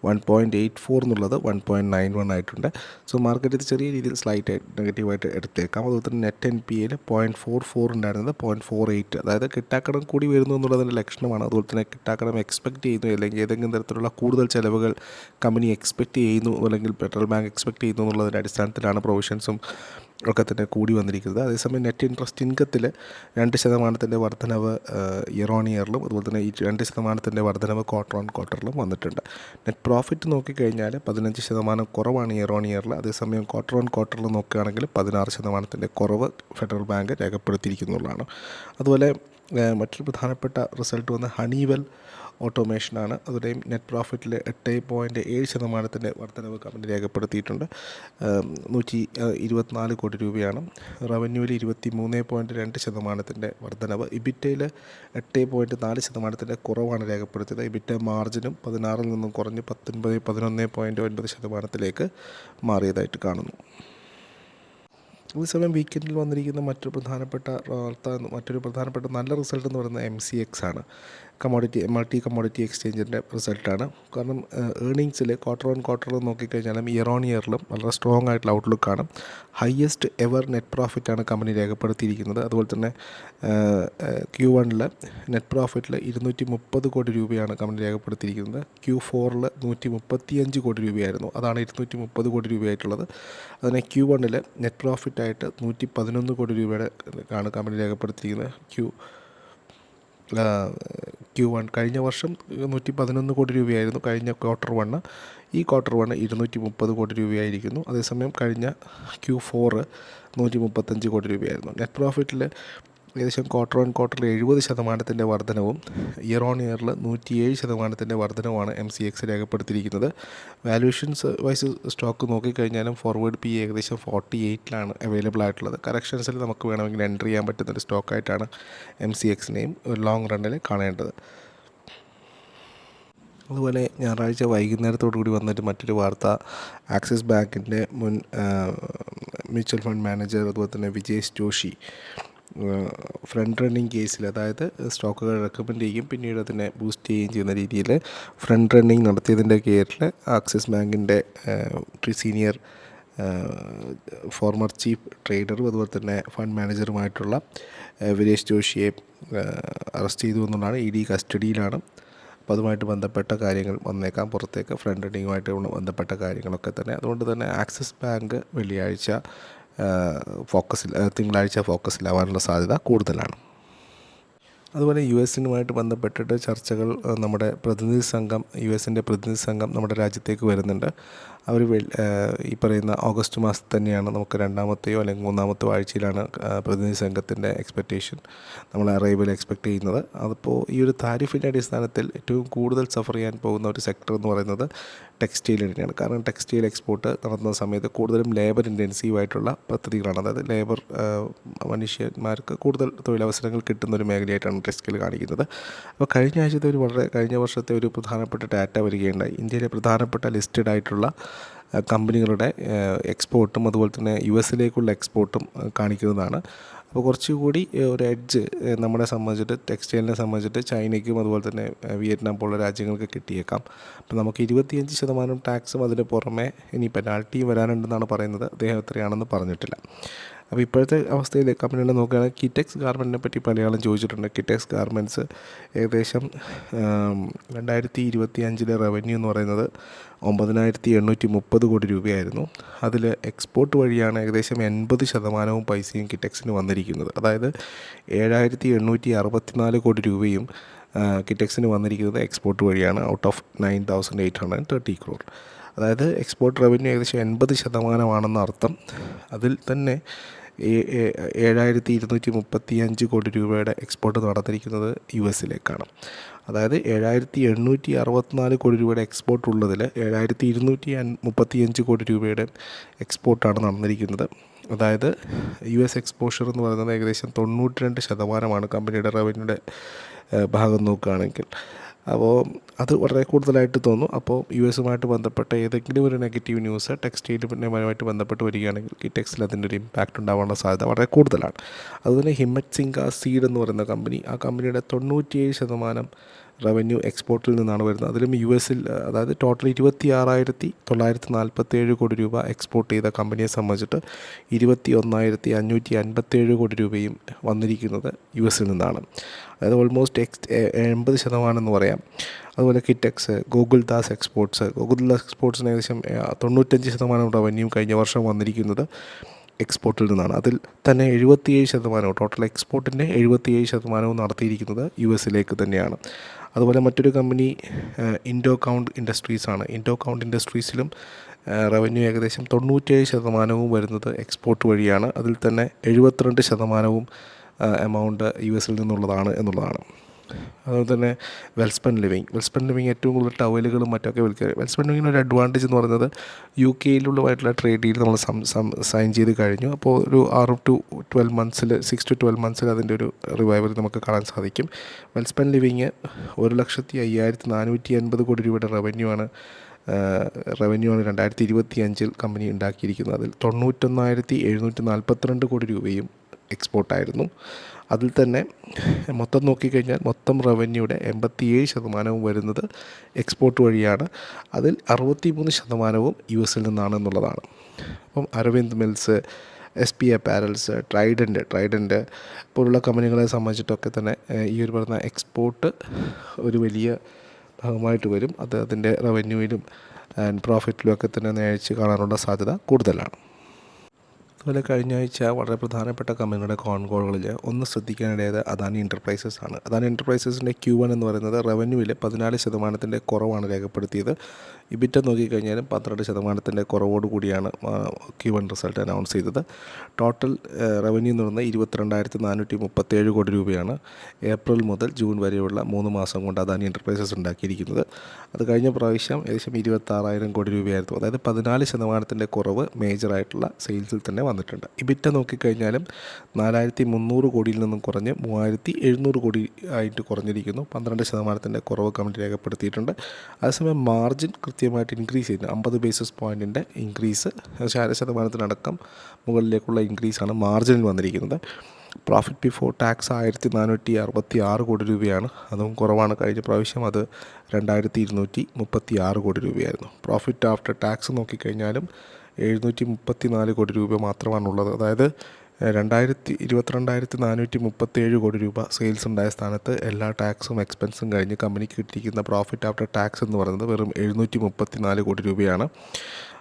വൺ പോയിന്റ് എയ്റ്റ് ഫോർ എന്നുള്ളത് വൺ പോയിന്റ് നയൻ വൺ ആയിട്ടുണ്ട്. സോ മാർക്കറ്റ് ചെറിയ രീതിയിൽ സ്ലൈറ്റ് നെഗറ്റീവായിട്ട് എടുത്തേക്കാം. അതുപോലെ തന്നെ നെറ്റ് എൻ പി എയിൽ പോയിന്റ് ഫോർ ഫോർ ഉണ്ടായിരുന്നത് പോയിന്റ് ഫോർ എയ്റ്റ് അതായത് കിട്ടാക്കടം കൂടി വരുന്നു എന്നുള്ളതിന്റെ ലക്ഷണമാണ്. അതുപോലെ തന്നെ കിട്ടാക്കടം എക്സ്പെക്റ്റ് ചെയ്യുന്നു അല്ലെങ്കിൽ ഏതെങ്കിലും തരത്തിലുള്ള കൂടുതൽ ചിലവുകൾ കമ്പനി എക്സ്പെക്റ്റ് ചെയ്യുന്നു അല്ലെങ്കിൽ ഫെഡറൽ ബാങ്ക് എക്സ്പെക്റ്റ് ചെയ്യുന്നു എന്നുള്ളതിന്റെ അടിസ്ഥാനത്തിലാണ് പ്രൊവിഷൻസും ഒക്കെ തന്നെ കൂടി വന്നിരിക്കുന്നത്. അതേസമയം നെറ്റ് ഇൻട്രസ്റ്റ് ഇൻകത്തിൽ രണ്ട് ശതമാനത്തിന്റെ വർധനവ് ഇയർ ഓൺ ഇയറിലും അതുപോലെ തന്നെ ഈ രണ്ട് ശതമാനത്തിന്റെ വർധനവ് ക്വാർട്ടർ ഓൺ ക്വാർട്ടറിലും വന്നിട്ടുണ്ട്. നെറ്റ് പ്രോഫിറ്റ് നോക്കിക്കഴിഞ്ഞാൽ പതിനഞ്ച് ശതമാനം കുറവാണ് ഇയർ ഓൺ ഇയറിൽ അതേസമയം ക്വാർട്ടർ ഓൺ ക്വാർട്ടറിൽ നോക്കുകയാണെങ്കിൽ പതിനാറ് ശതമാനത്തിന്റെ കുറവ് ഫെഡറൽ ബാങ്ക് രേഖപ്പെടുത്തിയിരിക്കുന്നുള്ളതാണ്. അതുപോലെ മറ്റൊരു പ്രധാനപ്പെട്ട റിസൾട്ട് വന്ന ഹണിവെൽ ഓട്ടോമേഷനാണ്. അതിന്റെയും നെറ്റ് പ്രോഫിറ്റിൽ എട്ട് പോയിന്റ് ഏഴ് ശതമാനത്തിന്റെ വർധനവ് കമ്പനി രേഖപ്പെടുത്തിയിട്ടുണ്ട്. നൂറ്റി ഇരുപത്തിനാല് കോടി രൂപയാണ്. റവന്യൂവിൽ ഇരുപത്തി മൂന്ന് പോയിന്റ് രണ്ട് ശതമാനത്തിന്റെ വർധനവ്. ഇബിറ്റയിൽ എട്ട് പോയിന്റ് നാല് ശതമാനത്തിന്റെ കുറവാണ് രേഖപ്പെടുത്തിയത്. ഇബിറ്റ മാർജിനും പതിനാറിൽ നിന്നും കുറഞ്ഞ് പത്തൊൻപത് പതിനൊന്ന് പോയിന്റ് ഒൻപത് ശതമാനത്തിലേക്ക് മാറിയതായിട്ട് കാണുന്നു. അതേസമയം വീക്കെൻഡിൽ വന്നിരിക്കുന്ന മറ്റൊരു പ്രധാനപ്പെട്ട വാർത്ത മറ്റൊരു പ്രധാനപ്പെട്ട നല്ല റിസൾട്ട് എന്ന് പറയുന്നത് എം സി എക്സ് ആണ്. കമ്മോഡിറ്റി മൾട്ടി കമ്മോഡിറ്റി എക്സ്ചേഞ്ചിന്റെ റിസൾട്ടാണ് കാരണം ഏണിങ്സിൽ ക്വാർട്ടർ ഓൺ ക്വാർട്ടർ നോക്കിക്കഴിഞ്ഞാലും ഇയർ ഓൺ ഇയറിലും വളരെ സ്ട്രോങ് ആയിട്ടുള്ള ഔട്ട്ലുക്കാണ് ഹയസ്റ്റ് എവർ നെറ്റ് പ്രോഫിറ്റാണ് കമ്പനി രേഖപ്പെടുത്തിയിരിക്കുന്നത്. അതുപോലെ തന്നെ ക്യൂ വണ്ണിൽ നെറ്റ് പ്രോഫിറ്റിൽ ഇരുന്നൂറ്റി മുപ്പത് കോടി രൂപയാണ് കമ്പനി രേഖപ്പെടുത്തിയിരിക്കുന്നത്. ക്യൂ ഫോറിൽ നൂറ്റി മുപ്പത്തിയഞ്ച് കോടി രൂപയായിരുന്നു. അതാണ് ഇരുന്നൂറ്റി മുപ്പത് കോടി രൂപയായിട്ടുള്ളത്. അതിനെ ക്യൂ വണ്ണിൽ നെറ്റ് പ്രോഫിറ്റായിട്ട് നൂറ്റി പതിനൊന്ന് കോടി രൂപയുടെ ആണ് കമ്പനി രേഖപ്പെടുത്തിയിരിക്കുന്നത്. ക്യൂ ക്യൂ വൺ കഴിഞ്ഞ വർഷം നൂറ്റി പതിനൊന്ന് കോടി രൂപയായിരുന്നു കഴിഞ്ഞ ക്വാർട്ടർ വണ്ണ് ഈ ക്വാർട്ടർ വണ്ണ് ഇരുന്നൂറ്റി മുപ്പത് കോടി രൂപയായിരിക്കുന്നു. അതേസമയം കഴിഞ്ഞ ക്യൂ ഫോറ് നൂറ്റി മുപ്പത്തഞ്ച് കോടി രൂപയായിരുന്നു. നെറ്റ് പ്രോഫിറ്റിൽ ഏകദേശം ക്വാർട്ടർ ഓൺ ക്വാർട്ടറിൽ എഴുപത് ശതമാനത്തിന്റെ വർധനവും ഇയർ ഓൺ ഇയറിൽ നൂറ്റിയേഴ് ശതമാനത്തിന്റെ വർധനവുമാണ് എം സി എക്സ് രേഖപ്പെടുത്തിയിരിക്കുന്നത്. വാല്യൂഷൻസ് വൈസ് സ്റ്റോക്ക് നോക്കിക്കഴിഞ്ഞാലും ഫോർവേഡ് പി ഏകദേശം ഫോർട്ടി എയ്റ്റിലാണ് അവൈലബിൾ ആയിട്ടുള്ളത്. കറക്ഷൻസിൽ നമുക്ക് വേണമെങ്കിൽ എന്റർ ചെയ്യാൻ പറ്റുന്ന ഒരു സ്റ്റോക്കായിട്ടാണ് എം സി എക്സിനെയും ഒരു ലോങ് റണ്ണിൽ കാണേണ്ടത്. അതുപോലെ ഞായറാഴ്ച വൈകുന്നേരത്തോടു കൂടി വന്നിട്ട് മറ്റൊരു വാർത്ത. ആക്സിസ് ബാങ്കിന്റെ മുൻ മ്യൂച്വൽ ഫണ്ട് മാനേജർ അതുപോലെ തന്നെ വിജേഷ് ജോഷി. ഫ്രണ്ട് റണ്ണിങ് കേസിൽ അതായത് സ്റ്റോക്കുകൾ റെക്കമെൻഡ് ചെയ്യും. പിന്നീട് അതിനെ ബൂസ്റ്റ് ചെയ്യുകയും ചെയ്യുന്ന രീതിയിൽ ഫ്രണ്ട് റണ്ണിങ് നടത്തിയതിന്റെ പേരിൽ ആക്സിസ് ബാങ്കിന്റെ സീനിയർ ഫോർമർ ചീഫ് ട്രേഡറും അതുപോലെ തന്നെ ഫണ്ട് മാനേജറുമായിട്ടുള്ള വിരേഷ് ജോഷിയെ അറസ്റ്റ് ചെയ്തു എന്നുള്ളതാണ് ഇ ഡി കസ്റ്റഡിയിലാണ്. അപ്പോൾ അതുമായിട്ട് ബന്ധപ്പെട്ട കാര്യങ്ങൾ വന്നേക്കാം. പുറത്തേക്ക് ഫ്രണ്ട് റണ്ണിങ്ങുമായിട്ട് ബന്ധപ്പെട്ട കാര്യങ്ങളൊക്കെ തന്നെ. അതുകൊണ്ട് തന്നെ ആക്സിസ് ബാങ്ക് വെള്ളിയാഴ്ച ഫോക്കസിൽ തിങ്കളാഴ്ച ഫോക്കസിലാവാനുള്ള സാധ്യത കൂടുതലാണ്. അതുപോലെ യു എസിനുമായിട്ട് ബന്ധപ്പെട്ടിട്ട് ചർച്ചകൾ നമ്മുടെ പ്രതിനിധി സംഘം യു എസിന്റെ പ്രതിനിധി സംഘം നമ്മുടെ രാജ്യത്തേക്ക് വരുന്നുണ്ട്. അവർ ഈ പറയുന്ന ഓഗസ്റ്റ് മാസത്തിൽ തന്നെയാണ് നമുക്ക് രണ്ടാമത്തെയോ അല്ലെങ്കിൽ മൂന്നാമത്തെയോ ആഴ്ചയിലാണ് പ്രതിനിധി സംഘത്തിന്റെ എക്സ്പെക്റ്റേഷൻ നമ്മൾ അറൈവൽ എക്സ്പെക്റ്റ് ചെയ്യുന്നത്. അതിപ്പോൾ ഈ ഒരു താരിഫിന്റെ അടിസ്ഥാനത്തിൽ ഏറ്റവും കൂടുതൽ സഫർ ചെയ്യാൻ പോകുന്ന ഒരു സെക്ടർ എന്ന് പറയുന്നത് ടെക്സ്റ്റൈൽ തന്നെയാണ് കാരണം ടെക്സ്റ്റൈൽ എക്സ്പോർട്ട് നടത്തുന്ന സമയത്ത് കൂടുതലും ലേബർ ഇന്റൻസീവ് ആയിട്ടുള്ള പദ്ധതികളാണ്. അതായത് ലേബർ മനുഷ്യന്മാർക്ക് കൂടുതൽ തൊഴിലവസരങ്ങൾ കിട്ടുന്ന ഒരു മേഖലയായിട്ടാണ് ടെക്സ്റ്റൈൽ കാണിക്കുന്നത്. അപ്പോൾ കഴിഞ്ഞ ആഴ്ചത്തെ ഒരു വളരെ കഴിഞ്ഞ വർഷത്തെ ഒരു പ്രധാനപ്പെട്ട ഡാറ്റ വരികയുണ്ടായി. ഇന്ത്യയിലെ പ്രധാനപ്പെട്ട ലിസ്റ്റഡ് ആയിട്ടുള്ള കമ്പനികളുടെ എക്സ്പോർട്ടും അതുപോലെ തന്നെ യു എസിലേക്കുള്ള എക്സ്പോർട്ടും കാണിക്കുന്നതാണ്. അപ്പോൾ കുറച്ചുകൂടി ഒരു എഡ്ജ് നമ്മളെ സംബന്ധിച്ചിട്ട് ടെക്സ്റ്റൈലിനെ സംബന്ധിച്ചിട്ട് ചൈനയ്ക്കും അതുപോലെ തന്നെ വിയറ്റ്നാം പോലുള്ള രാജ്യങ്ങൾക്ക് കിട്ടിയേക്കാം. അപ്പോൾ നമുക്ക് ഇരുപത്തിയഞ്ച് ശതമാനം ടാക്സും അതിന് പുറമെ ഇനി പെനാൾട്ടിയും വരാനുണ്ടെന്നാണ് പറയുന്നത്. അദ്ദേഹം എത്രയാണെന്ന് പറഞ്ഞിട്ടില്ല. അപ്പോൾ ഇപ്പോഴത്തെ അവസ്ഥയിൽ കമ്പനികളെ നോക്കുകയാണെങ്കിൽ കിറ്റെക്സ് ഗാർമെന്റിനെ പറ്റി പലയാളും ചോദിച്ചിട്ടുണ്ട്. കിറ്റെക്സ് ഗാർമെന്റ്സ് ഏകദേശം രണ്ടായിരത്തി ഇരുപത്തി അഞ്ചിലെ റവന്യൂ എന്ന് പറയുന്നത് ഒമ്പതിനായിരത്തി എണ്ണൂറ്റി മുപ്പത് കോടി രൂപയായിരുന്നു. അതിൽ എക്സ്പോർട്ട് വഴിയാണ് ഏകദേശം എൺപത് ശതമാനവും പൈസയും കിറ്റെക്സിന് വന്നിരിക്കുന്നത്. അതായത് ഏഴായിരത്തി എണ്ണൂറ്റി അറുപത്തിനാല് കോടി രൂപയും കിറ്റെക്സിന് വന്നിരിക്കുന്നത് എക്സ്പോർട്ട് വഴിയാണ് out of nine thousand eight hundred thirty crore അതായത് എക്സ്പോർട്ട് റവന്യൂ ഏകദേശം എൺപത് ശതമാനമാണെന്ന് അർത്ഥം. അതിൽ തന്നെ ഏഴായിരത്തി ഇരുന്നൂറ്റി മുപ്പത്തി അഞ്ച് കോടി രൂപയുടെ എക്സ്പോർട്ട് നടന്നിരിക്കുന്നത് യു എസിലേക്കാണ്. അതായത് ഏഴായിരത്തി എണ്ണൂറ്റി അറുപത്തിനാല് കോടി രൂപയുടെ എക്സ്പോർട്ട് ഉള്ളതിൽ ഏഴായിരത്തി ഇരുന്നൂറ്റി മുപ്പത്തി അഞ്ച് കോടി രൂപയുടെ എക്സ്പോർട്ടാണ് നടന്നിരിക്കുന്നത്. അതായത് യു എസ് എക്സ്പോഷർ എന്ന് പറയുന്നത് ഏകദേശം തൊണ്ണൂറ്റി രണ്ട് ശതമാനമാണ് കമ്പനിയുടെ റവന്യൂയുടെ ഭാഗം നോക്കുകയാണെങ്കിൽ. അപ്പോൾ അത് വളരെ കൂടുതലായിട്ട് തോന്നും. അപ്പോൾ യു എസുമായിട്ട് ബന്ധപ്പെട്ട ഏതെങ്കിലും ഒരു നെഗറ്റീവ് ന്യൂസ് ടെക്സ്റ്റൈൽ ടെക്സ്റ്റൈലുമായിട്ട് ബന്ധപ്പെട്ട് വരികയാണെങ്കിൽ ഈ ടെക്സ്റ്റിൽ അതിന്റെ ഒരു ഇമ്പാക്റ്റ് ഉണ്ടാവാനുള്ള സാധ്യത വളരെ കൂടുതലാണ്. അതുപോലെ ഹിമ്മറ്റ് സിംഗ സീഡ് എന്ന് പറയുന്ന കമ്പനി ആ കമ്പനിയുടെ തൊണ്ണൂറ്റിയേഴ് ശതമാനം റവന്യൂ എക്സ്പോർട്ടിൽ നിന്നാണ് വരുന്നത്. അതിലും യു എസിൽ അതായത് ടോട്ടൽ ഇരുപത്തി ആറായിരത്തി തൊള്ളായിരത്തി നാൽപ്പത്തേഴ് കോടി രൂപ എക്സ്പോർട്ട് ചെയ്ത കമ്പനിയെ സംബന്ധിച്ചിട്ട് ഇരുപത്തി ഒന്നായിരത്തി അഞ്ഞൂറ്റി അൻപത്തേഴ് കോടി രൂപയും വന്നിരിക്കുന്നത് യു എസിൽ നിന്നാണ്. അതായത് ഓൾമോസ്റ്റ് എക്സ് എൺപത് ശതമാനം പറയാം. അതുപോലെ Kitex Gokaldas exports Gokaldas എക്സ്പോർട്സിന് ഏകദേശം തൊണ്ണൂറ്റഞ്ച് ശതമാനം റവന്യൂ കഴിഞ്ഞ വർഷം വന്നിരിക്കുന്നത് എക്സ്പോർട്ടിൽ നിന്നാണ്. അതിൽ തന്നെ എഴുപത്തിയേഴ് ശതമാനവും ടോട്ടൽ എക്സ്പോർട്ടിന്റെ എഴുപത്തിയേഴ് ശതമാനവും നടത്തിയിരിക്കുന്നത് യു എസിലേക്ക് തന്നെയാണ്. അതുപോലെ മറ്റൊരു കമ്പനി ഇൻഡോ കൗണ്ട് ഇൻഡസ്ട്രീസ് ആണ്. ഇൻഡോ കൗണ്ട് ഇൻഡസ്ട്രീസിലും റവന്യൂ ഏകദേശം തൊണ്ണൂറ്റേഴ് ശതമാനവും വരുന്നത് എക്സ്പോർട്ട് വഴിയാണ്. അതിൽ തന്നെ എഴുപത്തിരണ്ട് ശതമാനവും എമൗണ്ട് യു എസിൽ നിന്നുള്ളതാണ് എന്നുള്ളതാണ്. അതുപോലെ തന്നെ വെൽസ്പെൻ ലിവിങ്. വെൽസ്പെൻ ലിവിങ് ഏറ്റവും കൂടുതൽ ടവലുകളും മറ്റൊക്കെ വിൽക്കുക വെൽസ്പെൻ ലിവിങ്ങിന് ഒരു അഡ്വാന്റേജ് എന്ന് പറയുന്നത് യു കെയിലുള്ളതായിട്ടുള്ള ട്രേഡ് ഡീൽ നമ്മൾ സൈൻ ചെയ്ത് കഴിഞ്ഞു. അപ്പോൾ ഒരു ആറ് ടു ട്വൽവ് മന്ത്സിൽ സിക്സ് ടു ട്വൽവ് മന്ത്സിൽ അതിന്റെ ഒരു റിവൈവൽ നമുക്ക് കാണാൻ സാധിക്കും. വെൽസ്പെൻ ലിവിങ് ഒരു ലക്ഷത്തി അയ്യായിരത്തി നാനൂറ്റി എൺപത് കോടി രൂപയുടെ റവന്യൂ ആണ് റവന്യൂ ആണ് രണ്ടായിരത്തി ഇരുപത്തി അഞ്ചിൽ കമ്പനി ഉണ്ടാക്കിയിരിക്കുന്നത്. അതിൽ തൊണ്ണൂറ്റൊന്നായിരത്തി എഴുന്നൂറ്റി നാൽപ്പത്തിരണ്ട് കോടി രൂപയും എക്സ്പോർട്ടായിരുന്നു അതിൽ തന്നെ മൊത്തം നോക്കിക്കഴിഞ്ഞാൽ മൊത്തം റവന്യൂടെ എൺപത്തിയേഴ് ശതമാനവും വരുന്നത് എക്സ്പോർട്ട് വഴിയാണ്. അതിൽ അറുപത്തി മൂന്ന് ശതമാനവും യു എസിൽ നിന്നാണ് എന്നുള്ളതാണ് അപ്പം Arvind mills S P apparels Trident Trident പോലുള്ള കമ്പനികളെ സംബന്ധിച്ചിട്ടൊക്കെ തന്നെ ഈ ഒരു പറഞ്ഞ എക്സ്പോർട്ട് ഒരു വലിയ ഭാഗമായിട്ട് വരും. അത് അതിന്റെ റവന്യൂവിലും ആൻഡ് പ്രോഫിറ്റിലും ഒക്കെ തന്നെ നേഴ്ച കാണാനുള്ള സാധ്യത കൂടുതലാണ്. അതുപോലെ കഴിഞ്ഞ ആഴ്ച വളരെ പ്രധാനപ്പെട്ട കമ്പനികളുടെ കോൺ കോളുകളിൽ ഒന്ന് ശ്രദ്ധിക്കാനിടയത് അദാനി എന്റർപ്രൈസസ് ആണ്. അദാനി എന്റർപ്രൈസസിന്റെ ക്യൂ വൺ എന്ന് പറയുന്നത് റവന്യൂവിൽ പതിനാല് ശതമാനത്തിന്റെ കുറവാണ് രേഖപ്പെടുത്തിയത്. ഇബിറ്റ നോക്കിക്കഴിഞ്ഞാലും പന്ത്രണ്ട് ശതമാനത്തിന്റെ കുറവോട് കൂടിയാണ് ക്യൂ വൺ റിസൾട്ട് അനൗൺസ് ചെയ്തത്. ടോട്ടൽ റവന്യൂ എന്ന് പറയുന്നത് ഇരുപത്തിരണ്ടായിരത്തി നാനൂറ്റി മുപ്പത്തേഴ് കോടി രൂപയാണ്. ഏപ്രിൽ മുതൽ ജൂൺ വരെയുള്ള മൂന്ന് മാസം കൊണ്ട് അദാനി എന്റർപ്രൈസസ് ഉണ്ടാക്കിയിരിക്കുന്നത്. അത് കഴിഞ്ഞ പ്രാവശ്യം ഏകദേശം ഇരുപത്താറായിരം കോടി രൂപയായിരുന്നു. അതായത് പതിനാല് ശതമാനത്തിന്റെ കുറവ് മേജറായിട്ടുള്ള സെയിൽസിൽ തന്നെ വന്നിട്ടുണ്ട്. ഇബിറ്റ നോക്കിക്കഴിഞ്ഞാലും നാലായിരത്തി മുന്നൂറ് കോടിയിൽ നിന്നും കുറഞ്ഞ് മൂവായിരത്തി എഴുന്നൂറ് കോടി ആയിട്ട് കുറഞ്ഞിരിക്കുന്നു. പന്ത്രണ്ട് ശതമാനത്തിന്റെ കുറവ് കമ്പനി രേഖപ്പെടുത്തിയിട്ടുണ്ട്. അതേസമയം മാർജിൻ കൃത്യമായിട്ട് ഇൻക്രീസ് ചെയ്യുന്നു. അമ്പത് ബേസിസ് പോയിന്റിന്റെ ഇൻക്രീസ് ശാര ശതമാനത്തിനടക്കം മുകളിലേക്കുള്ള ഇൻക്രീസാണ് മാർജിനിൽ വന്നിരിക്കുന്നത് പ്രോഫിറ്റ് ബിഫോർ ടാക്സ് ആയിരത്തി നാനൂറ്റി അറുപത്തി ആറ് കോടി രൂപയാണ്. അതും കുറവാണ്. കഴിഞ്ഞ പ്രാവശ്യം അത് രണ്ടായിരത്തി ഇരുന്നൂറ്റി മുപ്പത്തി ആറ് കോടി രൂപയായിരുന്നു. പ്രോഫിറ്റ് ആഫ്റ്റർ ടാക്സ് നോക്കിക്കഴിഞ്ഞാലും എഴുന്നൂറ്റി മുപ്പത്തി നാല് കോടി രൂപ മാത്രമാണുള്ളത്. അതായത് രണ്ടായിരത്തി ഇരുപത്തിരണ്ടായിരത്തി നാനൂറ്റി മുപ്പത്തേഴ് കോടി രൂപ സെയിൽസ് ഉണ്ടായ സ്ഥാനത്ത് എല്ലാ ടാക്സും എക്സ്പെൻസും കഴിഞ്ഞ് കമ്പനിക്ക് കിട്ടിയിരിക്കുന്ന പ്രോഫിറ്റ് ആഫ്റ്റർ ടാക്സ് എന്ന് പറയുന്നത് വെറും എഴുന്നൂറ്റി മുപ്പത്തി നാല് കോടി രൂപയാണ്.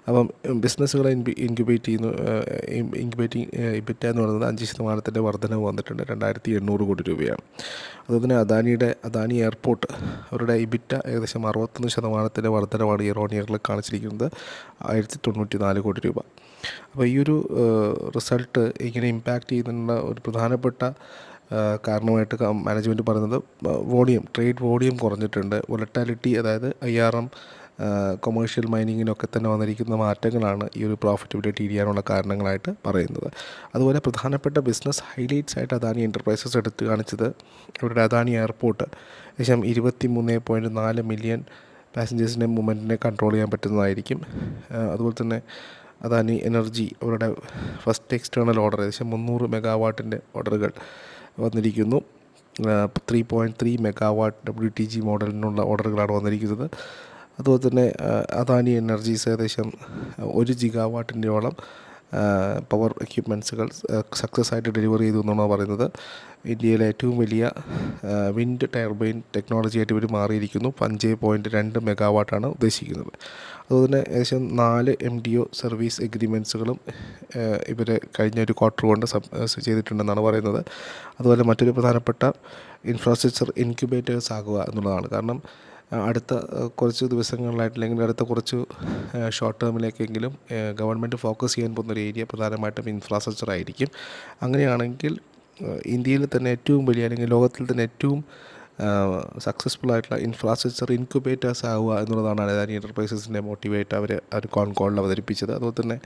അപ്പം ബിസിനസ്സുകളെ ഇൻക്യുബേറ്റ് ചെയ്യുന്നു ഇൻക്യുബേറ്റിംഗ് ഇബിറ്റ എന്ന് പറയുന്നത് അഞ്ച് ശതമാനത്തിന്റെ വർധനവ് വന്നിട്ടുണ്ട്. രണ്ടായിരത്തി എണ്ണൂറ് കോടി രൂപയാണ്. അതുപോലെ തന്നെ അദാനിയുടെ അദാനി എയർപോർട്ട് അവരുടെ ഇബിറ്റ ഏകദേശം അറുപത്തൊന്ന് ശതമാനത്തിന്റെ വർധനവാണ് ഇയർ ഓൺ ഇയറിൽ കാണിച്ചിരിക്കുന്നത്. ആയിരത്തി തൊണ്ണൂറ്റി നാല് കോടി രൂപ. അപ്പോൾ ഈ ഒരു റിസൾട്ട് ഇങ്ങനെ ഇമ്പാക്റ്റ് ചെയ്യുന്ന ഒരു പ്രധാനപ്പെട്ട കാരണമായിട്ട് മാനേജ്മെന്റ് പറയുന്നത് വോളിയം ട്രേഡ് വോളിയം കുറഞ്ഞിട്ടുണ്ട്. വൊലറ്റാലിറ്റി അതായത് ഐ ആർ എം കൊമേഴ്ഷ്യൽ മൈനിങ്ങിനൊക്കെ തന്നെ വന്നിരിക്കുന്ന മാറ്റങ്ങളാണ് ഈ ഒരു പ്രോഫിറ്റബിലിറ്റി ഇടിയാനുള്ള കാരണങ്ങളായിട്ട് പറയുന്നത്. അതുപോലെ പ്രധാനപ്പെട്ട ബിസിനസ് ഹൈലൈറ്റ്സ് ആയിട്ട് അദാനി എന്റർപ്രൈസസ് എടുത്ത് കാണിച്ചത് ഇവിടെ അദാനി എയർപോർട്ട് ഏകദേശം ഇരുപത്തി മൂന്ന് പോയിന്റ് നാല് മില്യൺ പാസഞ്ചേഴ്സിന്റെ മൂവ്മെന്റിനെ കൺട്രോൾ ചെയ്യാൻ പറ്റുന്നതായിരിക്കും. അതുപോലെ തന്നെ അദാനി എനർജി. അവരുടെ ഫസ്റ്റ് എക്സ്റ്റേണൽ ഓർഡർ ഏകദേശം മുന്നൂറ് മെഗാവാട്ടിന്റെ ഓർഡറുകൾ വന്നിരിക്കുന്നു. Three point three megawatt W T G മോഡലിനുള്ള ഓർഡറുകളാണ് വന്നിരിക്കുന്നത്. അതുപോലെ തന്നെ അദാനി എനർജീസ് ഏകദേശം ഒരു ജിഗാവാട്ടിന്റെയോളം പവർ എക്യുപ്മെൻസുകൾ സക്സസ് ആയിട്ട് ഡെലിവറി ചെയ്തു എന്നാണ് പറയുന്നത്. ഇന്ത്യയിലെ ഏറ്റവും വലിയ വിൻഡ് ടർബൈൻ ടെക്നോളജി ആയിട്ട് ഇവർ മാറിയിരിക്കുന്നു. അഞ്ച് പോയിന്റ് രണ്ട് മെഗാവാട്ടാണ് ഉദ്ദേശിക്കുന്നത്. അതുപോലെ തന്നെ ഏകദേശം നാല് എം ഡി ഒ സർവീസ് എഗ്രിമെന്റ്സുകളും ഇവർ കഴിഞ്ഞ ഒരു ക്വാർട്ടർ കൊണ്ട് ചെയ്തിട്ടുണ്ടെന്നാണ് പറയുന്നത്. അതുപോലെ മറ്റൊരു പ്രധാനപ്പെട്ട ഇൻഫ്രാസ്ട്രക്ചർ ഇൻക്യുബേറ്റേഴ്സ് ആകുക എന്നുള്ളതാണ്. കാരണം അടുത്ത കുറച്ച് ദിവസങ്ങളിലായിട്ട് അല്ലെങ്കിൽ അടുത്ത കുറച്ച് ഷോർട്ട് ടേമിലേക്കെങ്കിലും ഗവൺമെന്റ് ഫോക്കസ് ചെയ്യാൻ പോകുന്ന ഒരു ഏരിയ പ്രധാനമായിട്ടും ഇൻഫ്രാസ്ട്രക്ചർ ആയിരിക്കും. അങ്ങനെയാണെങ്കിൽ ഇന്ത്യയിൽ തന്നെ ഏറ്റവും വലിയ അല്ലെങ്കിൽ ലോകത്തിൽ തന്നെ ഏറ്റവും സക്സസ്ഫുൾ ആയിട്ടുള്ള ഇൻഫ്രാസ്ട്രക്ചർ ഇൻക്യുബേറ്റേഴ്സ് ആവുക എന്നുള്ളതാണ് അദാനി എന്റർപ്രൈസസിന്റെ മോട്ടിവേറ്റ് അവർ ഒരു കോൺ കോളിൽ അവതരിപ്പിച്ചത്. അതുപോലെ തന്നെ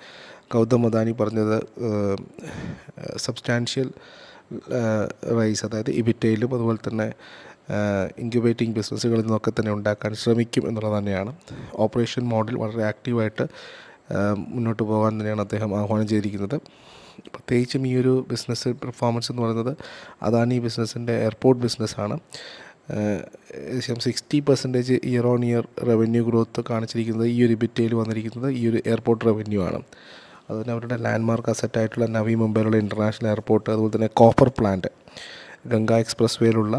ഗൗതം അദാനി പറഞ്ഞത് സബ്സ്റ്റാൻഷ്യൽ റൈസ് അതായത് ഇബിറ്റയിലും അതുപോലെ തന്നെ ഇൻക്യുബേറ്റിംഗ് ബിസിനസ്സുകളിൽ നിന്നൊക്കെ തന്നെ ഉണ്ടാക്കാൻ ശ്രമിക്കും എന്നുള്ളത് തന്നെയാണ്. ഓപ്പറേഷൻ മോഡൽ വളരെ ആക്റ്റീവായിട്ട് മുന്നോട്ട് പോകാൻ തന്നെയാണ് അദ്ദേഹം ആഹ്വാനം ചെയ്തിരിക്കുന്നത്. പ്രത്യേകിച്ചും ഈ ഒരു ബിസിനസ് പെർഫോമൻസ് എന്ന് പറയുന്നത് ഈ ബിസിനസ്സിന്റെ എയർപോർട്ട് ബിസിനസ്സാണ് ഏകദേശം sixty percentage year on year revenue growth കാണിച്ചിരിക്കുന്നത് ഈ ഒരു ബിറ്റയിൽ വന്നിരിക്കുന്നത് ഈ ഒരു എയർപോർട്ട് റവന്യൂ ആണ്. അതുപോലെ അവരുടെ ലാൻഡ്മാർക്ക് അസറ്റായിട്ടുള്ള നവി മുംബൈയിലുള്ള ഇന്റർനാഷണൽ എയർപോർട്ട് അതുപോലെ തന്നെ കോപ്പർ പ്ലാന്റ് ഗംഗ എക്സ്പ്രസ് വേയിലുള്ള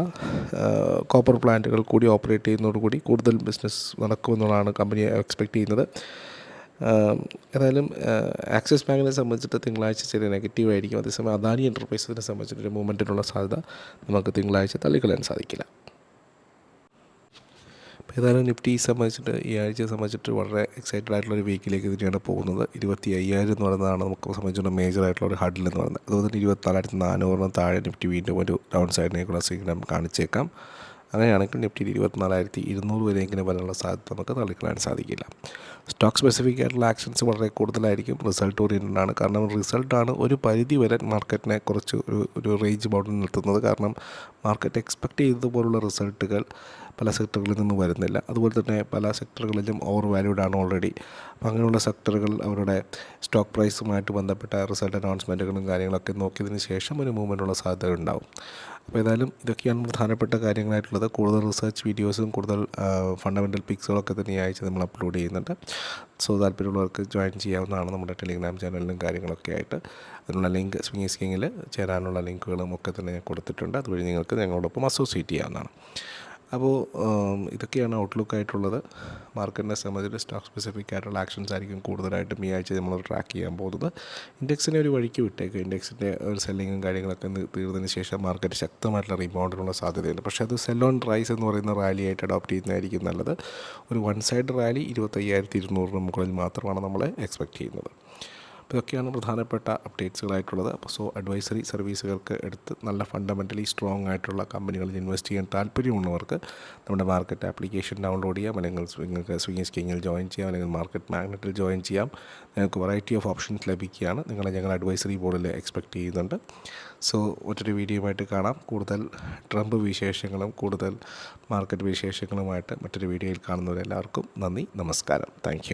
കോപ്പർ പ്ലാന്റുകൾ കൂടി ഓപ്പറേറ്റ് ചെയ്യുന്നതോടുകൂടി കൂടുതൽ ബിസിനസ് നടക്കുമെന്നുള്ളതാണ് കമ്പനി എക്സ്പെക്റ്റ് ചെയ്യുന്നത്. ഏതായാലും ആക്സിസ് ബാങ്കിനെ സംബന്ധിച്ചിട്ട് തിങ്കളാഴ്ച ചെറിയ നെഗറ്റീവ് ആയിരിക്കും അതേസമയം അദാനി എന്റർപ്രൈസസിനെ സംബന്ധിച്ചിട്ടൊരു മൂവ്മെന്റിനുള്ള സാധ്യത നമുക്ക് തിങ്കളാഴ്ച തള്ളിക്കളയാൻ സാധിക്കില്ല. ഏതായാലും നിഫ്റ്റി സംബന്ധിച്ചിട്ട് ഈ ആഴ്ചയെ സംബന്ധിച്ചിട്ട് വളരെ എക്സൈറ്റഡ് ആയിട്ടുള്ള ഒരു വീക്കിലേക്ക് തന്നെയാണ് പോകുന്നത്. ഇരുപത്തി അയ്യായിരം എന്ന് പറയുന്നതാണ് നമുക്ക് സംബന്ധിച്ചുള്ള മേജർ ആയിട്ടുള്ള ഒരു ഹഡിൽ എന്ന് പറയുന്നത്. അതുപോലെ തന്നെ ഇരുപത്തിനാലായിരത്തി നാനൂറിന് താഴെ നിഫ്റ്റി വീണ്ടും ഒരു ഡൗൺ സൈഡിനേക്കുള്ള സിഗ്നം കാണിച്ചേക്കാം. അങ്ങനെയാണെങ്കിൽ നിഫ്റ്റിയിൽ ഇരുപത്തിനാലായിരത്തി ഇരുന്നൂറ് വരെയെങ്കിലും വരാനുള്ള സാധ്യത നമുക്ക് തള്ളിക്കളയാൻ സാധിക്കില്ല. സ്റ്റോക്ക് സ്പെസിഫിക് ആയിട്ടുള്ള ആക്ഷൻസ് വളരെ കൂടുതലായിരിക്കും. റിസൾട്ട് ഓറിയന്റഡ് ആണ്. കാരണം റിസൾട്ടാണ് ഒരു പരിധി വരെ മാർക്കറ്റിനെ കുറച്ച് ഒരു ഒരു റേഞ്ച് ബൗണ്ടിൽ നിർത്തുന്നത്. കാരണം മാർക്കറ്റ് എക്സ്പെക്റ്റ് ചെയ്തതുപോലുള്ള റിസൾട്ടുകൾ പല സെക്ടറുകളിൽ നിന്നും വരുന്നില്ല. അതുപോലെ തന്നെ പല സെക്ടറുകളിലും ഓവർ വാല്യൂഡ് ആണ് ഓൾറെഡി അപ്പം അങ്ങനെയുള്ള സെക്ടറുകൾ അവരുടെ സ്റ്റോക്ക് പ്രൈസുമായിട്ട് ബന്ധപ്പെട്ട റിസൾട്ട് അനൗൺസ്മെന്റുകളും കാര്യങ്ങളൊക്കെ നോക്കിയതിന് ശേഷം ഒരു മൂവ്മെന്റുള്ള സാധ്യത ഉണ്ടാവും. അപ്പോൾ ഏതായാലും ഇതൊക്കെയാണ് പ്രധാനപ്പെട്ട കാര്യങ്ങളായിട്ടുള്ളത്. കൂടുതൽ റിസർച്ച് വീഡിയോസും കൂടുതൽ ഫണ്ടമെന്റൽ പിക്സുകളൊക്കെ തന്നെ ഈ ആഴ്ച നമ്മൾ അപ്ലോഡ് ചെയ്യുന്നുണ്ട്. സോ താല്പര്യമുള്ളവർക്ക് ജോയിൻ ചെയ്യാവുന്നതാണ് നമ്മുടെ ടെലിഗ്രാം ചാനലിലും കാര്യങ്ങളൊക്കെ ആയിട്ട്. അതിനുള്ള ലിങ്ക് സ്വിങ്ങി സ്കിങ്ങിൽ ചേരാനുള്ള ലിങ്കുകളും ഒക്കെ തന്നെ ഞാൻ കൊടുത്തിട്ടുണ്ട്. അതുവഴി നിങ്ങൾക്ക് ഞങ്ങളോടൊപ്പം അസോസിയേറ്റ് ചെയ്യാവുന്നതാണ്. അപ്പോൾ ഇതൊക്കെയാണ് ഔട്ട്ലുക്ക് ആയിട്ടുള്ളത്. മാർക്കറ്റിനെ സംബന്ധിച്ച് സ്റ്റോക്ക് സ്പെസിഫിക് ആയിട്ടുള്ള ആക്ഷൻസ് ആയിരിക്കും കൂടുതലായിട്ടും ഈ ആഴ്ച നമ്മൾ ട്രാക്ക് ചെയ്യാൻ പോകുന്നത്. ഇൻഡെക്സിനെ ഒരു വഴിക്ക് വിട്ടേക്ക്. ഇൻഡെക്സിന്റെ ഒരു സെല്ലിങ്ങും കാര്യങ്ങളൊക്കെ തീർന്നതിന് ശേഷം മാർക്കറ്റ് ശക്തമായിട്ടുള്ള റീബൗണ്ടിനുള്ള സാധ്യതയുണ്ട്. പക്ഷേ അത് സെല്ലോൺ റൈസ് എന്ന് പറയുന്ന റാലി ആയിട്ട് അഡോപ്റ്റ് ചെയ്യുന്നതായിരിക്കും നല്ലത്. ഒരു വൺ സൈഡ് റാലി ഇരുപത്തയ്യായിരത്തി ഇരുന്നൂറിന് മുകളിൽ മാത്രമാണ് നമ്മൾ എക്സ്പെക്റ്റ് ചെയ്യുന്നത്. ഇതൊക്കെയാണ് പ്രധാനപ്പെട്ട അപ്ഡേറ്റ്സുകളായിട്ടുള്ളത് അപ്പോൾ സോ അഡ്വൈസറി സർവീസുകൾക്ക് എടുത്ത് നല്ല ഫണ്ടമെന്റലി സ്ട്രോങ് ആയിട്ടുള്ള കമ്പനികളിൽ ഇൻവെസ്റ്റ് ചെയ്യാൻ താല്പര്യമുള്ളവർക്ക് നമ്മുടെ മാർക്കറ്റ് ആപ്ലിക്കേഷൻ ഡൗൺലോഡ് ചെയ്യാം. അല്ലെങ്കിൽ നിങ്ങൾക്ക് സ്വിങ്ങി സ്കിങ്ങിൽ ജോയിൻ ചെയ്യാം. അല്ലെങ്കിൽ മാർക്കറ്റ് മാഗ്നറ്റിൽ ജോയിൻ ചെയ്യാം. നിങ്ങൾക്ക് വെറൈറ്റി ഓഫ് ഓപ്ഷൻസ് ലഭിക്കുകയാണ്. നിങ്ങളെ ഞങ്ങൾ അഡ്വൈസറി ബോർഡിൽ എക്സ്പെക്റ്റ് ചെയ്യുന്നുണ്ട്. സോ മറ്റൊരു വീഡിയോയുമായിട്ട് കാണാം. കൂടുതൽ ട്രംപ് വിശേഷങ്ങളും കൂടുതൽ മാർക്കറ്റ് വിശേഷങ്ങളുമായിട്ട് മറ്റൊരു വീഡിയോയിൽ കാണുന്നവരെല്ലാവർക്കും നന്ദി നമസ്കാരം. താങ്ക്